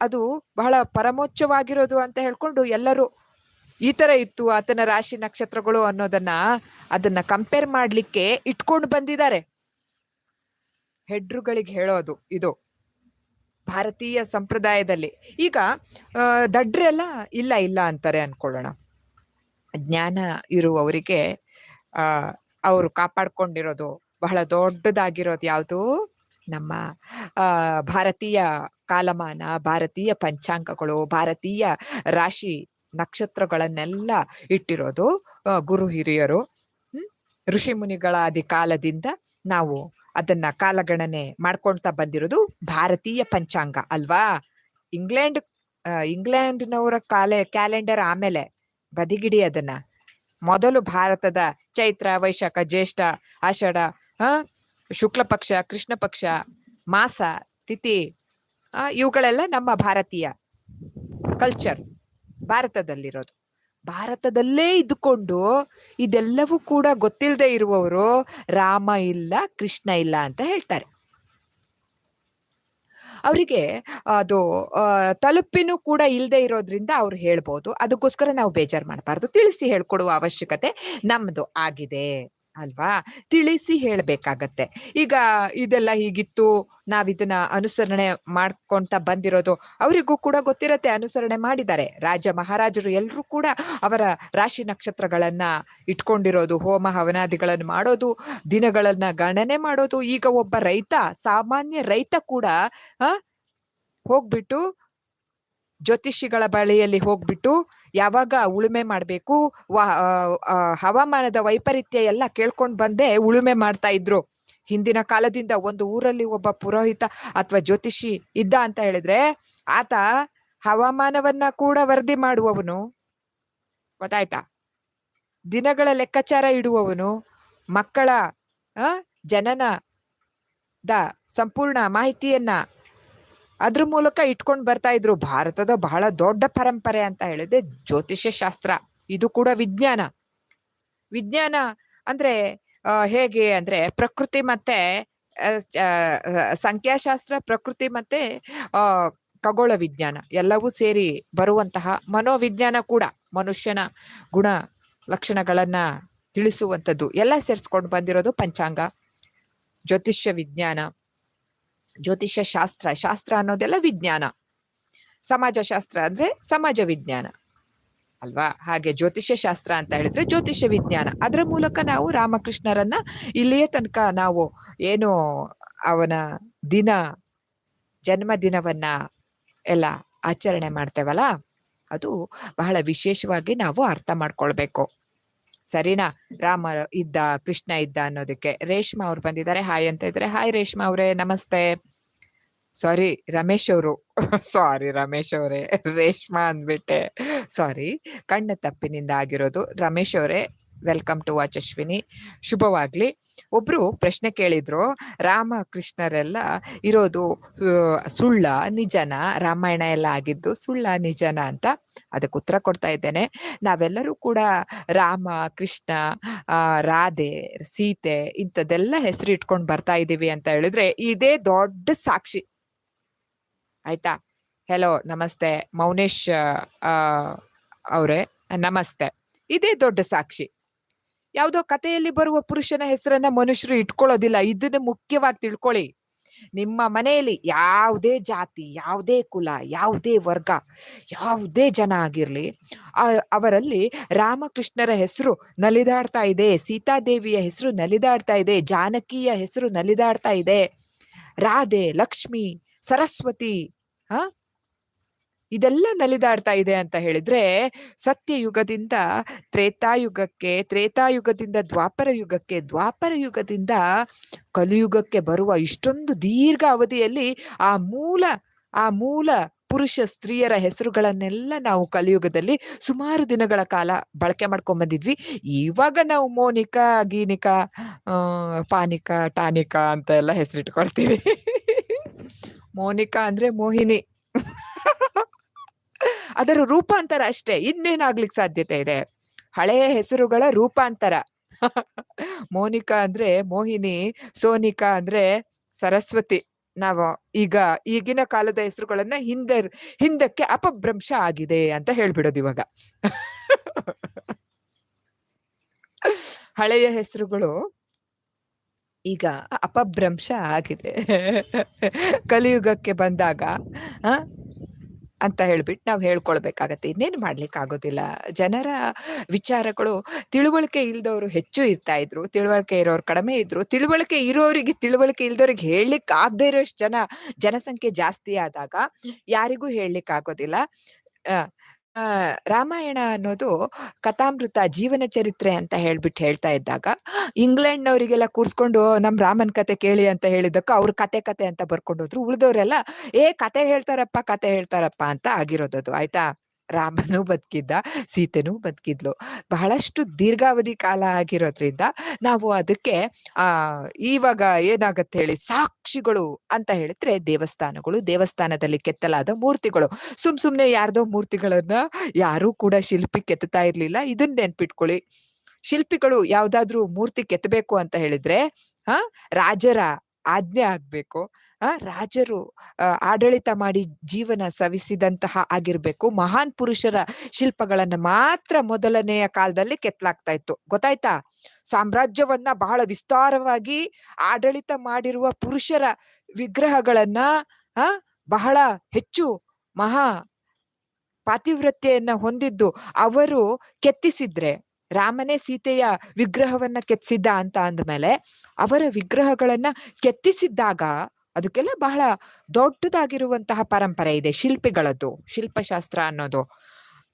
ಅದು ಬಹಳ ಪರಮೋಚ್ಚವಾಗಿರೋದು ಅಂತ ಹೇಳ್ಕೊಂಡು ಎಲ್ಲರೂ ಈ ತರ ಇತ್ತು ಆತನ ರಾಶಿ ನಕ್ಷತ್ರಗಳು ಅನ್ನೋದನ್ನ ಅದನ್ನ ಕಂಪೇರ್ ಮಾಡ್ಲಿಕ್ಕೆ ಇಟ್ಕೊಂಡು ಬಂದಿದ್ದಾರೆ. ಹೆಡ್ರುಗಳಿಗೆ ಹೇಳೋದು ಇದು. ಭಾರತೀಯ ಸಂಪ್ರದಾಯದಲ್ಲಿ. ಈಗ ದಡ್ರೆಲ್ಲ ಇಲ್ಲ ಇಲ್ಲ ಅಂತಾರೆ ಅನ್ಕೊಳ್ಳೋಣ. ಜ್ಞಾನ ಇರುವವರಿಗೆ ಅವರು ಕಾಪಾಡ್ಕೊಂಡಿರೋದು ಬಹಳ ದೊಡ್ಡದಾಗಿರೋದು ಯಾವುದು? ನಮ್ಮ ಭಾರತೀಯ ಕಾಲಮಾನ, ಭಾರತೀಯ ಪಂಚಾಂಗಗಳು, ಭಾರತೀಯ ರಾಶಿ ನಕ್ಷತ್ರಗಳನ್ನೆಲ್ಲ ಇಟ್ಟಿರೋದು ಗುರು ಹಿರಿಯರು. ಋಷಿ ಮುನಿಗಳಾದಿ ಕಾಲದಿಂದ ನಾವು ಅದನ್ನ ಕಾಲಗಣನೆ ಮಾಡ್ಕೊಳ್ತಾ ಬಂದಿರೋದು ಭಾರತೀಯ ಪಂಚಾಂಗ ಅಲ್ವಾ? ಇಂಗ್ಲೆಂಡ್ ಇಂಗ್ಲೆಂಡ್ನವರ ಕಾಲೆ, ಕ್ಯಾಲೆಂಡರ್ ಆಮೇಲೆ ಬದಿಗಿಡಿ ಅದನ್ನ. ಮೊದಲು ಭಾರತದ ಚೈತ್ರ, ವೈಶಾಖ, ಜ್ಯೇಷ್ಠ, ಆಷಾಢ, ಆ, ಶುಕ್ಲ ಪಕ್ಷ, ಕೃಷ್ಣ ಪಕ್ಷ, ಮಾಸ, ತಿಥಿ ಇವುಗಳೆಲ್ಲ ನಮ್ಮ ಭಾರತೀಯ ಕಲ್ಚರ್ ಭಾರತದಲ್ಲಿರೋದು. ಭಾರತದಲ್ಲೇ ಇದ್ದುಕೊಂಡು ಇದೆಲ್ಲವೂ ಕೂಡ ಗೊತ್ತಿಲ್ಲದೆ ಇರುವವರು ರಾಮ ಇಲ್ಲ, ಕೃಷ್ಣ ಇಲ್ಲ ಅಂತ ಹೇಳ್ತಾರೆ. ಅವರಿಗೆ ಅದು ತಲುಪಿನೂ ಕೂಡ ಇಲ್ಲದೆ ಇರೋದ್ರಿಂದ ಅವ್ರು ಹೇಳ್ಬೋದು. ಅದಕ್ಕೋಸ್ಕರ ನಾವು ಬೇಜಾರು ಮಾಡಬಾರ್ದು. ತಿಳಿಸಿ ಹೇಳ್ಕೊಡುವ ಅವಶ್ಯಕತೆ ನಮ್ಮದು ಆಗಿದೆ. ಅಲ್ವಾ? ತಿಳಿಸಿ ಹೇಳ್ಬೇಕಾಗತ್ತೆ. ಈಗ ಇದೆಲ್ಲ ಹೀಗಿತ್ತು, ನಾವಿದನ್ನ ಅನುಸರಣೆ ಮಾಡ್ಕೊಂತ ಬಂದಿರೋದು ಅವರಿಗೂ ಕೂಡ ಗೊತ್ತಿರತ್ತೆ ಅನುಸರಣೆ ಮಾಡಿದ್ದಾರೆ. ರಾಜ ಮಹಾರಾಜರು ಎಲ್ಲರೂ ಕೂಡ ಅವರ ರಾಶಿ ನಕ್ಷತ್ರಗಳನ್ನ ಇಟ್ಕೊಂಡಿರೋದು, ಹೋಮ ಹವನಾದಿಗಳನ್ನು ಮಾಡೋದು, ದಿನಗಳನ್ನ ಗಣನೆ ಮಾಡೋದು, ಈಗ ಒಬ್ಬ ರೈತ, ಸಾಮಾನ್ಯ ರೈತ ಕೂಡ ಹೋಗ್ಬಿಟ್ಟು ಜ್ಯೋತಿಷಿಗಳ ಬಳಿಯಲ್ಲಿ ಹೋಗ್ಬಿಟ್ಟು ಯಾವಾಗ ಉಳುಮೆ ಮಾಡಬೇಕು ಹವಾಮಾನದ ವೈಪರೀತ್ಯ ಎಲ್ಲ ಕೇಳ್ಕೊಂಡು ಬಂದೇ ಉಳುಮೆ ಮಾಡ್ತಾ ಇದ್ರು. ಹಿಂದಿನ ಕಾಲದಿಂದ ಒಂದು ಊರಲ್ಲಿ ಒಬ್ಬ ಪುರೋಹಿತ ಅಥವಾ ಜ್ಯೋತಿಷಿ ಇದ್ದ ಅಂತ ಹೇಳಿದ್ರೆ ಆತ ಹವಾಮಾನವನ್ನ ಕೂಡ ವರದಿ ಮಾಡುವವನು. ಗೊತ್ತಾಯ್ತಾ? ದಿನಗಳ ಲೆಕ್ಕಾಚಾರ ಇಡುವವನು, ಮಕ್ಕಳ ಜನನ ದ ಸಂಪೂರ್ಣ ಮಾಹಿತಿಯನ್ನ ಅದ್ರ ಮೂಲಕ ಇಟ್ಕೊಂಡು ಬರ್ತಾ ಇದ್ರು. ಭಾರತದ ಬಹಳ ದೊಡ್ಡ ಪರಂಪರೆ ಅಂತ ಹೇಳಿದ್ರೆ ಜ್ಯೋತಿಷ್ಯ ಶಾಸ್ತ್ರ. ಇದು ಕೂಡ ವಿಜ್ಞಾನ. ವಿಜ್ಞಾನ ಅಂದ್ರೆ ಹೇಗೆ ಅಂದ್ರೆ ಪ್ರಕೃತಿ ಮತ್ತೆ ಸಂಖ್ಯಾಶಾಸ್ತ್ರ, ಪ್ರಕೃತಿ ಮತ್ತೆ ಖಗೋಳ ವಿಜ್ಞಾನ ಎಲ್ಲವೂ ಸೇರಿ ಬರುವಂತಹ ಮನೋವಿಜ್ಞಾನ ಕೂಡ, ಮನುಷ್ಯನ ಗುಣ ಲಕ್ಷಣಗಳನ್ನ ತಿಳಿಸುವಂಥದ್ದು. ಎಲ್ಲ ಸೇರಿಸ್ಕೊಂಡು ಬಂದಿರೋದು ಪಂಚಾಂಗ, ಜ್ಯೋತಿಷ್ಯ ವಿಜ್ಞಾನ. ಜ್ಯೋತಿಷ್ಯ ಶಾಸ್ತ್ರ ಶಾಸ್ತ್ರ ಅನ್ನೋದೆಲ್ಲ ವಿಜ್ಞಾನ. ಸಮಾಜಶಾಸ್ತ್ರ ಅಂದ್ರೆ ಸಮಾಜ ವಿಜ್ಞಾನ. ಅಲ್ವಾ? ಹಾಗೆ ಜ್ಯೋತಿಷ್ಯ ಶಾಸ್ತ್ರ ಅಂತ ಹೇಳಿದ್ರೆ ಜ್ಯೋತಿಷ್ಯ ವಿಜ್ಞಾನ. ಅದರ ಮೂಲಕ ನಾವು ರಾಮಕೃಷ್ಣರನ್ನ ಇಲ್ಲಿಯ ತನಕ ನಾವು ಏನು ಅವನ ದಿನ, ಜನ್ಮದಿನವನ್ನ ಎಲ್ಲ ಆಚರಣೆ ಮಾಡ್ತೇವಲ್ಲ, ಅದು ಬಹಳ ವಿಶೇಷವಾಗಿ ನಾವು ಅರ್ಥ ಮಾಡ್ಕೊಳ್ಬೇಕು. ಸರಿನಾ? ರಾಮ ಇದ್ದ, ಕೃಷ್ಣ ಇದ್ದ ಅನ್ನೋದಕ್ಕೆ. ರೇಷ್ಮಾ ಅವ್ರು ಬಂದಿದ್ದಾರೆ. ಹಾಯ್ ಅಂತ ಇದ್ರೆ, ಹಾಯ್ ರೇಷ್ಮಾ ಅವರೇ, ನಮಸ್ತೆ. ಸಾರಿ, ರಮೇಶ್ ಅವರು. ಸಾರಿ, ರಮೇಶ್ ಅವರೇ, ರೇಷ್ಮಾ ಅಂದ್ಬಿಟ್ಟೆ. ಸಾರಿ, ಕಣ್ಣ ತಪ್ಪಿನಿಂದ ಆಗಿರೋದು ರಮೇಶ್ ಅವರೇ ವೆಲ್ಕಮ್ ಟು ವಾಚ್ ಅಶ್ವಿನಿ ಶುಭವಾಗ್ಲಿ. ಒಬ್ರು ಪ್ರಶ್ನೆ ಕೇಳಿದ್ರು ರಾಮ ಕೃಷ್ಣರೆಲ್ಲ ಇರೋದು ಸುಳ್ಳ, ನಿಜನ, ರಾಮಾಯಣ ಎಲ್ಲ ಆಗಿದ್ದು ಸುಳ್ಳ, ನಿಜನ ಅಂತ ಅದಕ್ಕೆ ಉತ್ತರ ಕೊಡ್ತಾ ಇದ್ದೇನೆ. ನಾವೆಲ್ಲರೂ ಕೂಡ ರಾಮ, ಕೃಷ್ಣ ರಾಧೆ, ಸೀತೆ ಇಂಥದ್ದೆಲ್ಲ ಹೆಸರು ಇಟ್ಕೊಂಡು ಬರ್ತಾ ಇದ್ದೀವಿ ಅಂತ ಹೇಳಿದ್ರೆ ಇದೇ ದೊಡ್ಡ ಸಾಕ್ಷಿ. ಆಯ್ತಾ? ಹೆಲೋ ನಮಸ್ತೆ. ಮೌನೇಶ್ ಅವರೇ, ನಮಸ್ತೆ. ಇದೇ ದೊಡ್ಡ ಸಾಕ್ಷಿ. ಯಾವುದೋ ಕಥೆಯಲ್ಲಿ ಬರುವ ಪುರುಷನ ಹೆಸರನ್ನ ಮನುಷ್ಯರು ಇಟ್ಕೊಳ್ಳೋದಿಲ್ಲ. ಇದನ್ನ ಮುಖ್ಯವಾಗಿ ತಿಳ್ಕೊಳ್ಳಿ. ನಿಮ್ಮ ಮನೆಯಲ್ಲಿ ಯಾವುದೇ ಜಾತಿ, ಯಾವುದೇ ಕುಲ, ಯಾವುದೇ ವರ್ಗ, ಯಾವುದೇ ಜನ ಆಗಿರಲಿ ಅವರಲ್ಲಿ ರಾಮಕೃಷ್ಣರ ಹೆಸರು ನಲಿದಾಡ್ತಾ ಇದೆ, ಸೀತಾದೇವಿಯ ಹೆಸರು ನಲಿದಾಡ್ತಾ ಇದೆ, ಜಾನಕಿಯ ಹೆಸರು ನಲಿದಾಡ್ತಾ ಇದೆ. ರಾಧೆ, ಲಕ್ಷ್ಮಿ, ಸರಸ್ವತಿ, ಹ? ಇದೆಲ್ಲ ನಲಿದಾಡ್ತಾ ಇದೆ ಅಂತ ಹೇಳಿದ್ರೆ, ಸತ್ಯಯುಗದಿಂದ ತ್ರೇತಾಯುಗಕ್ಕೆ, ತ್ರೇತಾಯುಗದಿಂದ ದ್ವಾಪರ ಯುಗಕ್ಕೆ, ದ್ವಾಪರ ಯುಗದಿಂದ ಕಲಿಯುಗಕ್ಕೆ ಬರುವ ಇಷ್ಟೊಂದು ದೀರ್ಘ ಅವಧಿಯಲ್ಲಿ ಆ ಮೂಲ ಆ ಮೂಲ ಪುರುಷ ಸ್ತ್ರೀಯರ ಹೆಸರುಗಳನ್ನೆಲ್ಲ ನಾವು ಕಲಿಯುಗದಲ್ಲಿ ಸುಮಾರು ದಿನಗಳ ಕಾಲ ಬಳಕೆ ಮಾಡ್ಕೊಂಡ್ ಬಂದಿದ್ವಿ. ಇವಾಗ ನಾವು ಮೋನಿಕಾ, ಗೀನಿಕಾ ಪಾನಿಕಾ, ಟಾನಿಕಾ ಅಂತ ಎಲ್ಲ ಹೆಸರಿಟ್ಕೊಳ್ತೀವಿ. ಮೋನಿಕಾ ಅಂದ್ರೆ ಮೋಹಿನಿ. ಅದರ ರೂಪಾಂತರ ಅಷ್ಟೇ. ಇನ್ನೇನಾಗ್ಲಿಕ್ಕೆ ಸಾಧ್ಯತೆ ಇದೆ? ಹಳೆಯ ಹೆಸರುಗಳ ರೂಪಾಂತರ. ಮೋನಿಕಾ ಅಂದ್ರೆ ಮೋಹಿನಿ, ಸೋನಿಕಾ ಅಂದ್ರೆ ಸರಸ್ವತಿ. ನಾವು ಈಗ ಈಗಿನ ಕಾಲದ ಹೆಸರುಗಳನ್ನ ಹಿಂದೆ, ಹಿಂದಕ್ಕೆ ಅಪಭ್ರಂಶ ಆಗಿದೆ ಅಂತ ಹೇಳ್ಬಿಡೋದು ಇವಾಗ. ಹಳೆಯ ಹೆಸರುಗಳು ಈಗ ಅಪಭ್ರಂಶ ಆಗಿದೆ. ಕಲಿಯುಗಕ್ಕೆ ಬಂದಾಗ ಆ ಅಂತ ಹೇಳ್ಬಿಟ್ಟು ನಾವು ಹೇಳ್ಕೊಳ್ಬೇಕಾಗತ್ತೆ. ಇನ್ನೇನು ಮಾಡ್ಲಿಕ್ಕೆ ಆಗೋದಿಲ್ಲ ಜನರ ವಿಚಾರಗಳು ತಿಳುವಳಿಕೆ ಇಲ್ದವರು ಹೆಚ್ಚು ಇರ್ತಾ ಇದ್ರು, ತಿಳುವಳಿಕೆ ಇರೋರು ಕಡಿಮೆ ಇದ್ರು, ತಿಳುವಳಿಕೆ ಇರೋರಿಗೆ ತಿಳುವಳಿಕೆ ಇಲ್ದವ್ರಿಗೆ ಹೇಳಲಿಕ್ಕೆ ಆಗದೆ ಇರೋಷ್ಟು ಜನ ಜನಸಂಖ್ಯೆ ಜಾಸ್ತಿ ಆದಾಗ ಯಾರಿಗೂ ಹೇಳಲಿಕ್ಕೆ ಆಗೋದಿಲ್ಲ ರಾಮಾಯಣ ಅನ್ನೋದು ಕಥಾಮೃತ ಜೀವನ ಚರಿತ್ರೆ ಅಂತ ಹೇಳ್ಬಿಟ್ಟು ಹೇಳ್ತಾ ಇದ್ದಾಗ, ಇಂಗ್ಲೆಂಡ್ನವರಿಗೆಲ್ಲ ಕೂರ್ಸ್ಕೊಂಡು ನಮ್ ರಾಮನ್ ಕತೆ ಕೇಳಿ ಅಂತ ಹೇಳಿದ್ದಕ್ಕೆ ಅವ್ರ ಕತೆ ಕತೆ ಅಂತ ಬರ್ಕೊಂಡು ಹೋದ್ರು ಉಳಿದವರೆಲ್ಲ, ಏ ಕತೆ ಹೇಳ್ತಾರಪ್ಪ ಕತೆ ಹೇಳ್ತಾರಪ್ಪ ಅಂತ ಆಗಿರೋದದು, ಆಯ್ತಾ? ರಾಮನೂ ಬದುಕಿದ್ದ, ಸೀತೆನೂ ಬದುಕಿದ್ಲು. ಬಹಳಷ್ಟು ದೀರ್ಘಾವಧಿ ಕಾಲ ಆಗಿರೋದ್ರಿಂದ ನಾವು ಅದಕ್ಕೆ, ಆ, ಇವಾಗ ಏನಾಗತ್ತೆ ಹೇಳಿ, ಸಾಕ್ಷಿಗಳು ಅಂತ ಹೇಳಿದ್ರೆ ದೇವಸ್ಥಾನಗಳು, ದೇವಸ್ಥಾನದಲ್ಲಿ ಕೆತ್ತಲಾದ ಮೂರ್ತಿಗಳು. ಸುಮ್ ಸುಮ್ನೆ ಯಾರ್ದೋ ಮೂರ್ತಿಗಳನ್ನ ಯಾರೂ ಕೂಡ ಶಿಲ್ಪಿ ಕೆತ್ತತಾ ಇರ್ಲಿಲ್ಲ. ಇದನ್ನ ನೆನ್ಪಿಟ್ಕೊಳ್ಳಿ. ಶಿಲ್ಪಿಗಳು ಯಾವ್ದಾದ್ರು ಮೂರ್ತಿ ಕೆತ್ತಬೇಕು ಅಂತ ಹೇಳಿದ್ರೆ, ಹ, ರಾಜರ ಆಜ್ಞೆ ಆಗ್ಬೇಕು, ಆ, ರಾಜರು ಆಡಳಿತ ಮಾಡಿ ಜೀವನ ಸವಿಸಿದಂತಹ ಆಗಿರ್ಬೇಕು. ಮಹಾನ್ ಪುರುಷರ ಶಿಲ್ಪಗಳನ್ನ ಮಾತ್ರ ಮೊದಲನೆಯ ಕಾಲದಲ್ಲಿ ಕೆತ್ತಲಾಗ್ತಾ ಇತ್ತು. ಗೊತ್ತಾಯ್ತಾ? ಸಾಮ್ರಾಜ್ಯವನ್ನ ಬಹಳ ವಿಸ್ತಾರವಾಗಿ ಆಡಳಿತ ಮಾಡಿರುವ ಪುರುಷರ ವಿಗ್ರಹಗಳನ್ನ ಬಹಳ ಹೆಚ್ಚು ಮಹಾ ಪಾತಿವ್ರತ್ಯೆಯನ್ನ ಹೊಂದಿದ್ದು ಅವರು ಕೆತ್ತಿಸಿದ್ರೆ. ರಾಮನೇ ಸೀತೆಯ ವಿಗ್ರಹವನ್ನ ಕೆತ್ತಿಸಿದ್ದ ಅಂತ ಅಂದಮೇಲೆ ಅವರ ವಿಗ್ರಹಗಳನ್ನ ಕೆತ್ತಿಸಿದ್ದಾಗ ಅದಕ್ಕೆಲ್ಲ ಬಹಳ ದೊಡ್ಡದಾಗಿರುವಂತಹ ಪರಂಪರೆ ಇದೆ ಶಿಲ್ಪಿಗಳದ್ದು, ಶಿಲ್ಪಶಾಸ್ತ್ರ ಅನ್ನೋದು.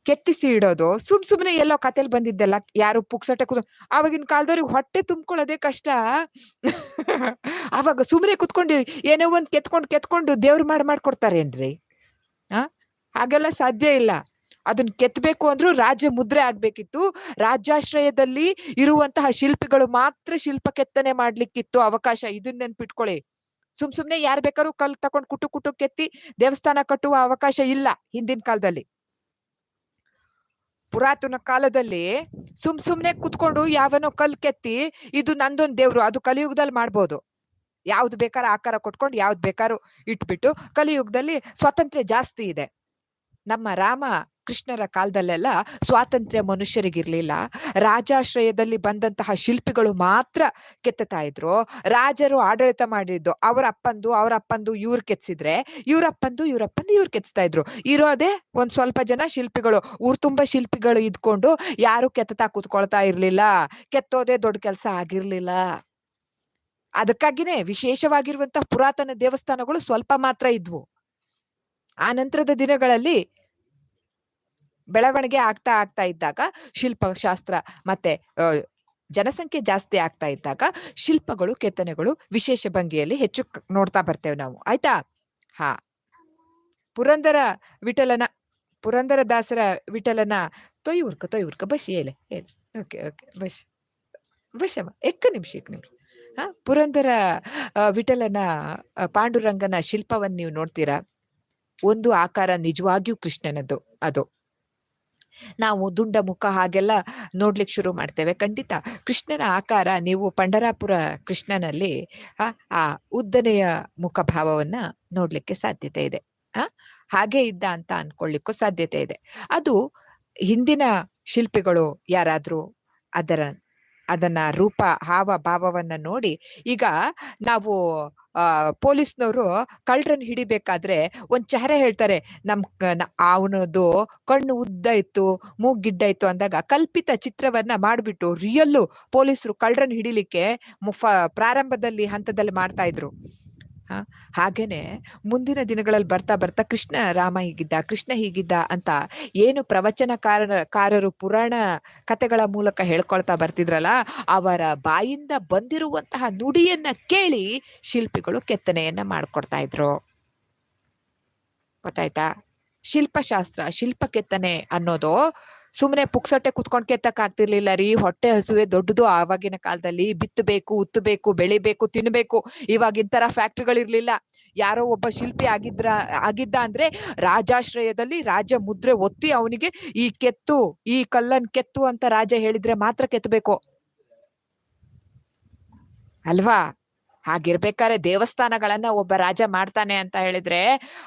ಕೆತ್ತಿಸಿ ಇಡೋದು, ಸುಮ್ ಸುಮ್ಮನೆ ಎಲ್ಲೋ ಕತೆಲಿ ಬಂದಿದ್ದೆಲ್ಲ ಯಾರು ಪುಕ್ಸಟ್ಟೆ ಕೂತ್ ಆವಾಗಿನ ಕಾಲದವ್ರಿಗೆ ಹೊಟ್ಟೆ ತುಂಬ್ಕೊಳ್ಳೋದೇ ಕಷ್ಟ. ಅವಾಗ ಸುಮ್ನೆ ಕುತ್ಕೊಂಡು ಏನೋ ಒಂದ್ ಕೆತ್ಕೊಂಡು ಕೆತ್ಕೊಂಡು ದೇವ್ರು ಮಾಡಿ ಮಾಡ್ಕೊಡ್ತಾರೇನ್ರಿ ಆ? ಹಾಗೆಲ್ಲ ಸಾಧ್ಯ ಇಲ್ಲ. ಅದನ್ನ ಕೆತ್ತಬೇಕು ಅಂದ್ರೂ ರಾಜ್ಯ ಮುದ್ರೆ ಆಗ್ಬೇಕಿತ್ತು. ರಾಜ್ಯಾಶ್ರಯದಲ್ಲಿ ಇರುವಂತಹ ಶಿಲ್ಪಿಗಳು ಮಾತ್ರ ಶಿಲ್ಪ ಕೆತ್ತನೆ ಮಾಡ್ಲಿಕ್ಕಿತ್ತು ಅವಕಾಶ. ಇದನ್ನ ನೆನ್ಪಿಟ್ಕೊಳ್ಳಿ ಸುಮ್ ಸುಮ್ನೆ ಯಾರ್ ಬೇಕಾದ್ರೂ ಕಲ್ ತಕೊಂಡ್ ಕುಟು ಕುಟು ಕೆತ್ತಿ ದೇವಸ್ಥಾನ ಕಟ್ಟುವ ಅವಕಾಶ ಇಲ್ಲ ಹಿಂದಿನ ಕಾಲದಲ್ಲಿ. ಪುರಾತನ ಕಾಲದಲ್ಲಿ ಸುಮ್ ಸುಮ್ನೆ ಕುತ್ಕೊಂಡು ಯಾವನೋ ಕಲ್ ಕೆತ್ತಿ ಇದು ನಂದೊಂದ್ ದೇವ್ರು, ಅದು ಕಲಿಯುಗದಲ್ಲಿ ಮಾಡ್ಬೋದು. ಯಾವ್ದು ಬೇಕಾದ್ರೂ ಆಕಾರ ಕೊಟ್ಕೊಂಡು, ಯಾವ್ದು ಬೇಕಾದ್ರೂ ಇಟ್ಬಿಟ್ಟು ಕಲಿಯುಗದಲ್ಲಿ ಸ್ವಾತಂತ್ರ್ಯ ಜಾಸ್ತಿ ಇದೆ. ನಮ್ಮ ರಾಮ ಕೃಷ್ಣರ ಕಾಲದಲ್ಲೆಲ್ಲ ಸ್ವಾತಂತ್ರ್ಯ ಮನುಷ್ಯರಿಗಿರ್ಲಿಲ್ಲ. ರಾಜಾಶ್ರಯದಲ್ಲಿ ಬಂದಂತಹ ಶಿಲ್ಪಿಗಳು ಮಾತ್ರ ಕೆತ್ತತಾ ಇದ್ರು. ರಾಜರು ಆಡಳಿತ ಮಾಡಿದ್ದು ಅವರ ಅಪ್ಪಂದು ಅವರ ಅಪ್ಪಂದು ಇವ್ರು ಕೆತ್ಸಿದ್ರೆ, ಇವ್ರ ಅಪ್ಪಂದು ಇವ್ರ ಅಪ್ಪಂದು ಇವ್ರು ಕೆತ್ತಿಸ್ತಾ ಇದ್ರು. ಇರೋದೇ ಒಂದ್ ಸ್ವಲ್ಪ ಜನ ಶಿಲ್ಪಿಗಳು. ಊರ್ ತುಂಬಾ ಶಿಲ್ಪಿಗಳು ಇದ್ಕೊಂಡು ಯಾರು ಕೆತ್ತತಾ ಕೂತ್ಕೊಳ್ತಾ ಇರ್ಲಿಲ್ಲ. ಕೆತ್ತೋದೇ ದೊಡ್ಡ ಕೆಲಸ ಆಗಿರ್ಲಿಲ್ಲ. ಅದಕ್ಕಾಗಿನೇ ವಿಶೇಷವಾಗಿರುವಂತಹ ಪುರಾತನ ದೇವಸ್ಥಾನಗಳು ಸ್ವಲ್ಪ ಮಾತ್ರ ಇದ್ವು. ಆ ನಂತರದ ದಿನಗಳಲ್ಲಿ ಬೆಳವಣಿಗೆ ಆಗ್ತಾ ಆಗ್ತಾ ಇದ್ದಾಗ ಶಿಲ್ಪಶಾಸ್ತ್ರ ಮತ್ತೆ ಜನಸಂಖ್ಯೆ ಜಾಸ್ತಿ ಆಗ್ತಾ ಇದ್ದಾಗ ಶಿಲ್ಪಗಳು ಕೆತ್ತನೆಗಳು ವಿಶೇಷ ಭಂಗಿಯಲ್ಲಿ ಹೆಚ್ಚು ನೋಡ್ತಾ ಬರ್ತೇವೆ ನಾವು. ಆಯ್ತಾ? ಹಾ. ಪುರಂದರ ವಿಠಲನ, ಪುರಂದರ ದಾಸರ ವಿಠಲನ ತೊಯ್ಯೂರ್ಕ ತೊಯ್ಯೂರ್ಕ ಬಶ್ ಏಲೆ ಹೇಳಿ ಓಕೆ ಓಕೆ, ಬಶ್. ಬಶಮ್ಮ ಎಕ್ಕ ನಿಮಿಷ ಎಕ್ಕ ನಿಮಿಷ. ಹಾ, ಪುರಂದರ ವಿಠಲನ ಪಾಂಡುರಂಗನ ಶಿಲ್ಪವನ್ನು ನೀವು ನೋಡ್ತೀರಾ? ಒಂದು ಆಕಾರ ನಿಜವಾಗಿಯೂ ಕೃಷ್ಣನದು ಅದು. ನಾವು ದುಂಡ ಮುಖ ಹಾಗೆಲ್ಲ ನೋಡ್ಲಿಕ್ಕೆ ಶುರು ಮಾಡ್ತೇವೆ. ಖಂಡಿತ ಕೃಷ್ಣನ ಆಕಾರ, ನೀವು ಪಂಡರಾಪುರ ಕೃಷ್ಣನಲ್ಲಿ, ಆ ಉದ್ದನೆಯ ಮುಖಭಾವವನ್ನ ನೋಡ್ಲಿಕ್ಕೆ ಸಾಧ್ಯತೆ ಇದೆ. ಆ, ಹಾಗೆ ಇದ್ದ ಅಂತ ಅನ್ಕೊಳ್ಳಿಕ್ಕೂ ಸಾಧ್ಯತೆ ಇದೆ. ಅದು ಹಿಂದಿನ ಶಿಲ್ಪಿಗಳು ಯಾರಾದ್ರೂ ಅದರ ಅದನ್ನ ರೂಪ, ಹಾವ, ಭಾವವನ್ನ ನೋಡಿ ಈಗ ನಾವು, ಆ, ಪೊಲೀಸ್ನವರು ಕಳ್ಳರನ್ನ ಹಿಡಿಬೇಕಾದ್ರೆ ಒಂದ್ ಚಹರೆ ಹೇಳ್ತಾರೆ, ನಮ್ ಅವನದು ಕಣ್ಣು ಉದ್ದ ಇತ್ತು ಮೂಗ್ ಗಿಡ್ಡ ಇತ್ತು ಅಂದಾಗ ಕಲ್ಪಿತ ಚಿತ್ರವನ್ನ ಮಾಡ್ಬಿಟ್ಟು ರಿಯಲ್ಲು ಪೊಲೀಸರು ಕಳ್ಳರನ್ನ ಹಿಡಿಲಿಕ್ಕೆ ಪ್ರಾರಂಭದಲ್ಲಿ ಹಂತದಲ್ಲಿ ಮಾಡ್ತಾ ಇದ್ರು. ಹಾಗೇನೆ ಮುಂದಿನ ದಿನಗಳಲ್ಲಿ ಬರ್ತಾ ಬರ್ತಾ ಕೃಷ್ಣ ರಾಮ ಹೀಗಿದ್ದ, ಕೃಷ್ಣ ಹೀಗಿದ್ದ ಅಂತ ಏನು ಪ್ರವಚನಕಾರರು ಕಾರರು ಪುರಾಣ ಕಥೆಗಳ ಮೂಲಕ ಹೇಳ್ಕೊಳ್ತಾ ಬರ್ತಿದ್ರಲ್ಲ, ಅವರ ಬಾಯಿಂದ ಬಂದಿರುವಂತಹ ನುಡಿಯನ್ನ ಕೇಳಿ ಶಿಲ್ಪಿಗಳು ಕೆತ್ತನೆಯನ್ನ ಮಾಡ್ಕೊಡ್ತಾ ಇದ್ರು. ಗೊತ್ತಾಯ್ತಾ? ಶಿಲ್ಪಶಾಸ್ತ್ರ, ಶಿಲ್ಪ ಕೆತ್ತನೆ ಅನ್ನೋದು ಸುಮ್ಮನೆ ಪುಕ್ಸಟ್ಟೆ ಕುತ್ಕೊಂಡ್ ಕೆತ್ತಕ್ ಆಗ್ತಿರ್ಲಿಲ್ಲ ರೀ. ಹೊಟ್ಟೆ ಹಸುವೆ ದೊಡ್ಡದು ಆವಾಗಿನ ಕಾಲದಲ್ಲಿ. ಬಿತ್ತಬೇಕು, ಉತ್ತಬೇಕು, ಬೆಳಿಬೇಕು, ತಿನ್ಬೇಕು. ಇವಾಗಿನ ತರ ಫ್ಯಾಕ್ಟ್ರಿಗಳಿರ್ಲಿಲ್ಲ. ಯಾರೋ ಒಬ್ಬ ಶಿಲ್ಪಿ ಆಗಿದ್ರ, ಆಗಿದ್ದ ಅಂದ್ರೆ ರಾಜಾಶ್ರಯದಲ್ಲಿ ರಾಜ ಮುದ್ರೆ ಒತ್ತಿ ಅವನಿಗೆ ಈ ಕೆತ್ತು, ಈ ಕಲ್ಲನ್ ಕೆತ್ತು ಅಂತ ರಾಜ ಹೇಳಿದ್ರೆ ಮಾತ್ರ ಕೆತ್ತಬೇಕು ಅಲ್ವಾ? ಹಾಗಿರ್ಬೇಕಾದ್ರೆ ದೇವಸ್ಥಾನಗಳನ್ನ ಒಬ್ಬ ರಾಜ ಮಾಡ್ತಾನೆ ಅಂತ ಹೇಳಿದ್ರೆ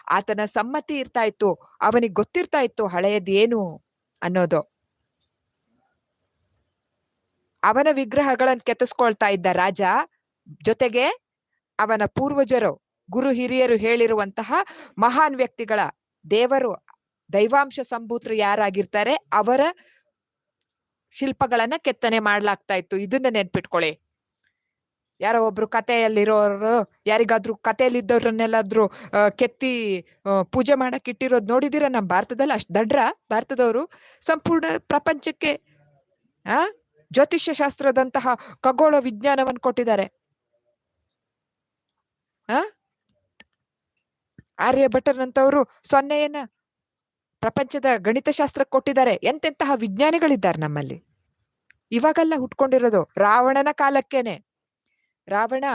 ಆತನ ಸಮ್ಮತಿ ಇರ್ತಾ ಇತ್ತು, ಅವನಿಗೆ ಗೊತ್ತಿರ್ತಾ ಇತ್ತು ಹಳೆಯದೇನು ಅನ್ನೋದು. ಅವನ ವಿಗ್ರಹಗಳನ್ನ ಕೆತ್ತಿಸ್ಕೊಳ್ತಾ ಇದ್ದ ರಾಜ ಜೊತೆಗೆ ಅವನ ಪೂರ್ವಜರು, ಗುರು ಹಿರಿಯರು ಹೇಳಿರುವಂತಹ ಮಹಾನ್ ವ್ಯಕ್ತಿಗಳ ದೇವರು, ದೈವಾಂಶ ಸಂಭೂತರು ಯಾರಾಗಿರ್ತಾರೆ ಅವರ ಶಿಲ್ಪಗಳನ್ನ ಕೆತ್ತನೆ ಮಾಡ್ಲಾಗ್ತಾ ಇತ್ತು. ಇದನ್ನ ನೆನ್ಪಿಟ್ಕೊಳ್ಳಿ. ಯಾರೋ ಒಬ್ರು ಕಥೆಯಲ್ಲಿರೋರು, ಯಾರಿಗಾದ್ರೂ ಕಥೆಯಲ್ಲಿದ್ದವ್ರನ್ನೆಲ್ಲಾದ್ರೂ ಕೆತ್ತಿ ಪೂಜೆ ಮಾಡಕ್ ಇಟ್ಟಿರೋದ್ ನೋಡಿದಿರ ನಮ್ಮ ಭಾರತದಲ್ಲಿ? ಅಷ್ಟ್ ದಡ್ರ ಭಾರತದವರು. ಸಂಪೂರ್ಣ ಪ್ರಪಂಚಕ್ಕೆ, ಆ ಜ್ಯೋತಿಷ್ಯ ಶಾಸ್ತ್ರದಂತಹ ಖಗೋಳ ವಿಜ್ಞಾನವನ್ನು ಕೊಟ್ಟಿದ್ದಾರೆ. ಆ? ಆರ್ಯಭಟನಂತವರು ಸೊನ್ನೆಯನ್ನ ಪ್ರಪಂಚದ ಗಣಿತಶಾಸ್ತ್ರ ಕೊಟ್ಟಿದ್ದಾರೆ. ಎಂತೆಂತಹ ವಿಜ್ಞಾನಿಗಳಿದ್ದಾರೆ ನಮ್ಮಲ್ಲಿ? ಇವಾಗೆಲ್ಲ ಹುಟ್ಕೊಂಡಿರೋದು ರಾವಣನ ಕಾಲಕ್ಕೇನೆ. ರಾವಣ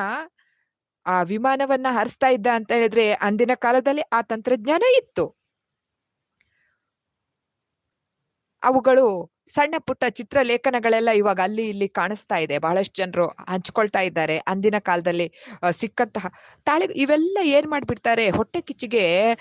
ಆ ವಿಮಾನವನ್ನ ಹರಿಸ್ತಾ ಇದ್ದ ಅಂತ ಹೇಳಿದ್ರೆ ಅಂದಿನ ಕಾಲದಲ್ಲಿ ಆ ತಂತ್ರಜ್ಞಾನ ಇತ್ತು. ಅವುಗಳು ಸಣ್ಣ ಪುಟ್ಟ ಚಿತ್ರಲೇಖನಗಳೆಲ್ಲ ಇವಾಗ ಅಲ್ಲಿ ಇಲ್ಲಿ ಕಾಣಿಸ್ತಾ ಇದೆ. ಬಹಳಷ್ಟು ಜನರು ಹಂಚ್ಕೊಳ್ತಾ ಇದ್ದಾರೆ. ಅಂದಿನ ಕಾಲದಲ್ಲಿ ಸಿಕ್ಕಂತಹ ತಾಳಿ ಇವೆಲ್ಲ ಏನ್ ಮಾಡ್ಬಿಡ್ತಾರೆ? ಹೊಟ್ಟೆ ಕಿಚ್ಚಿಗೆ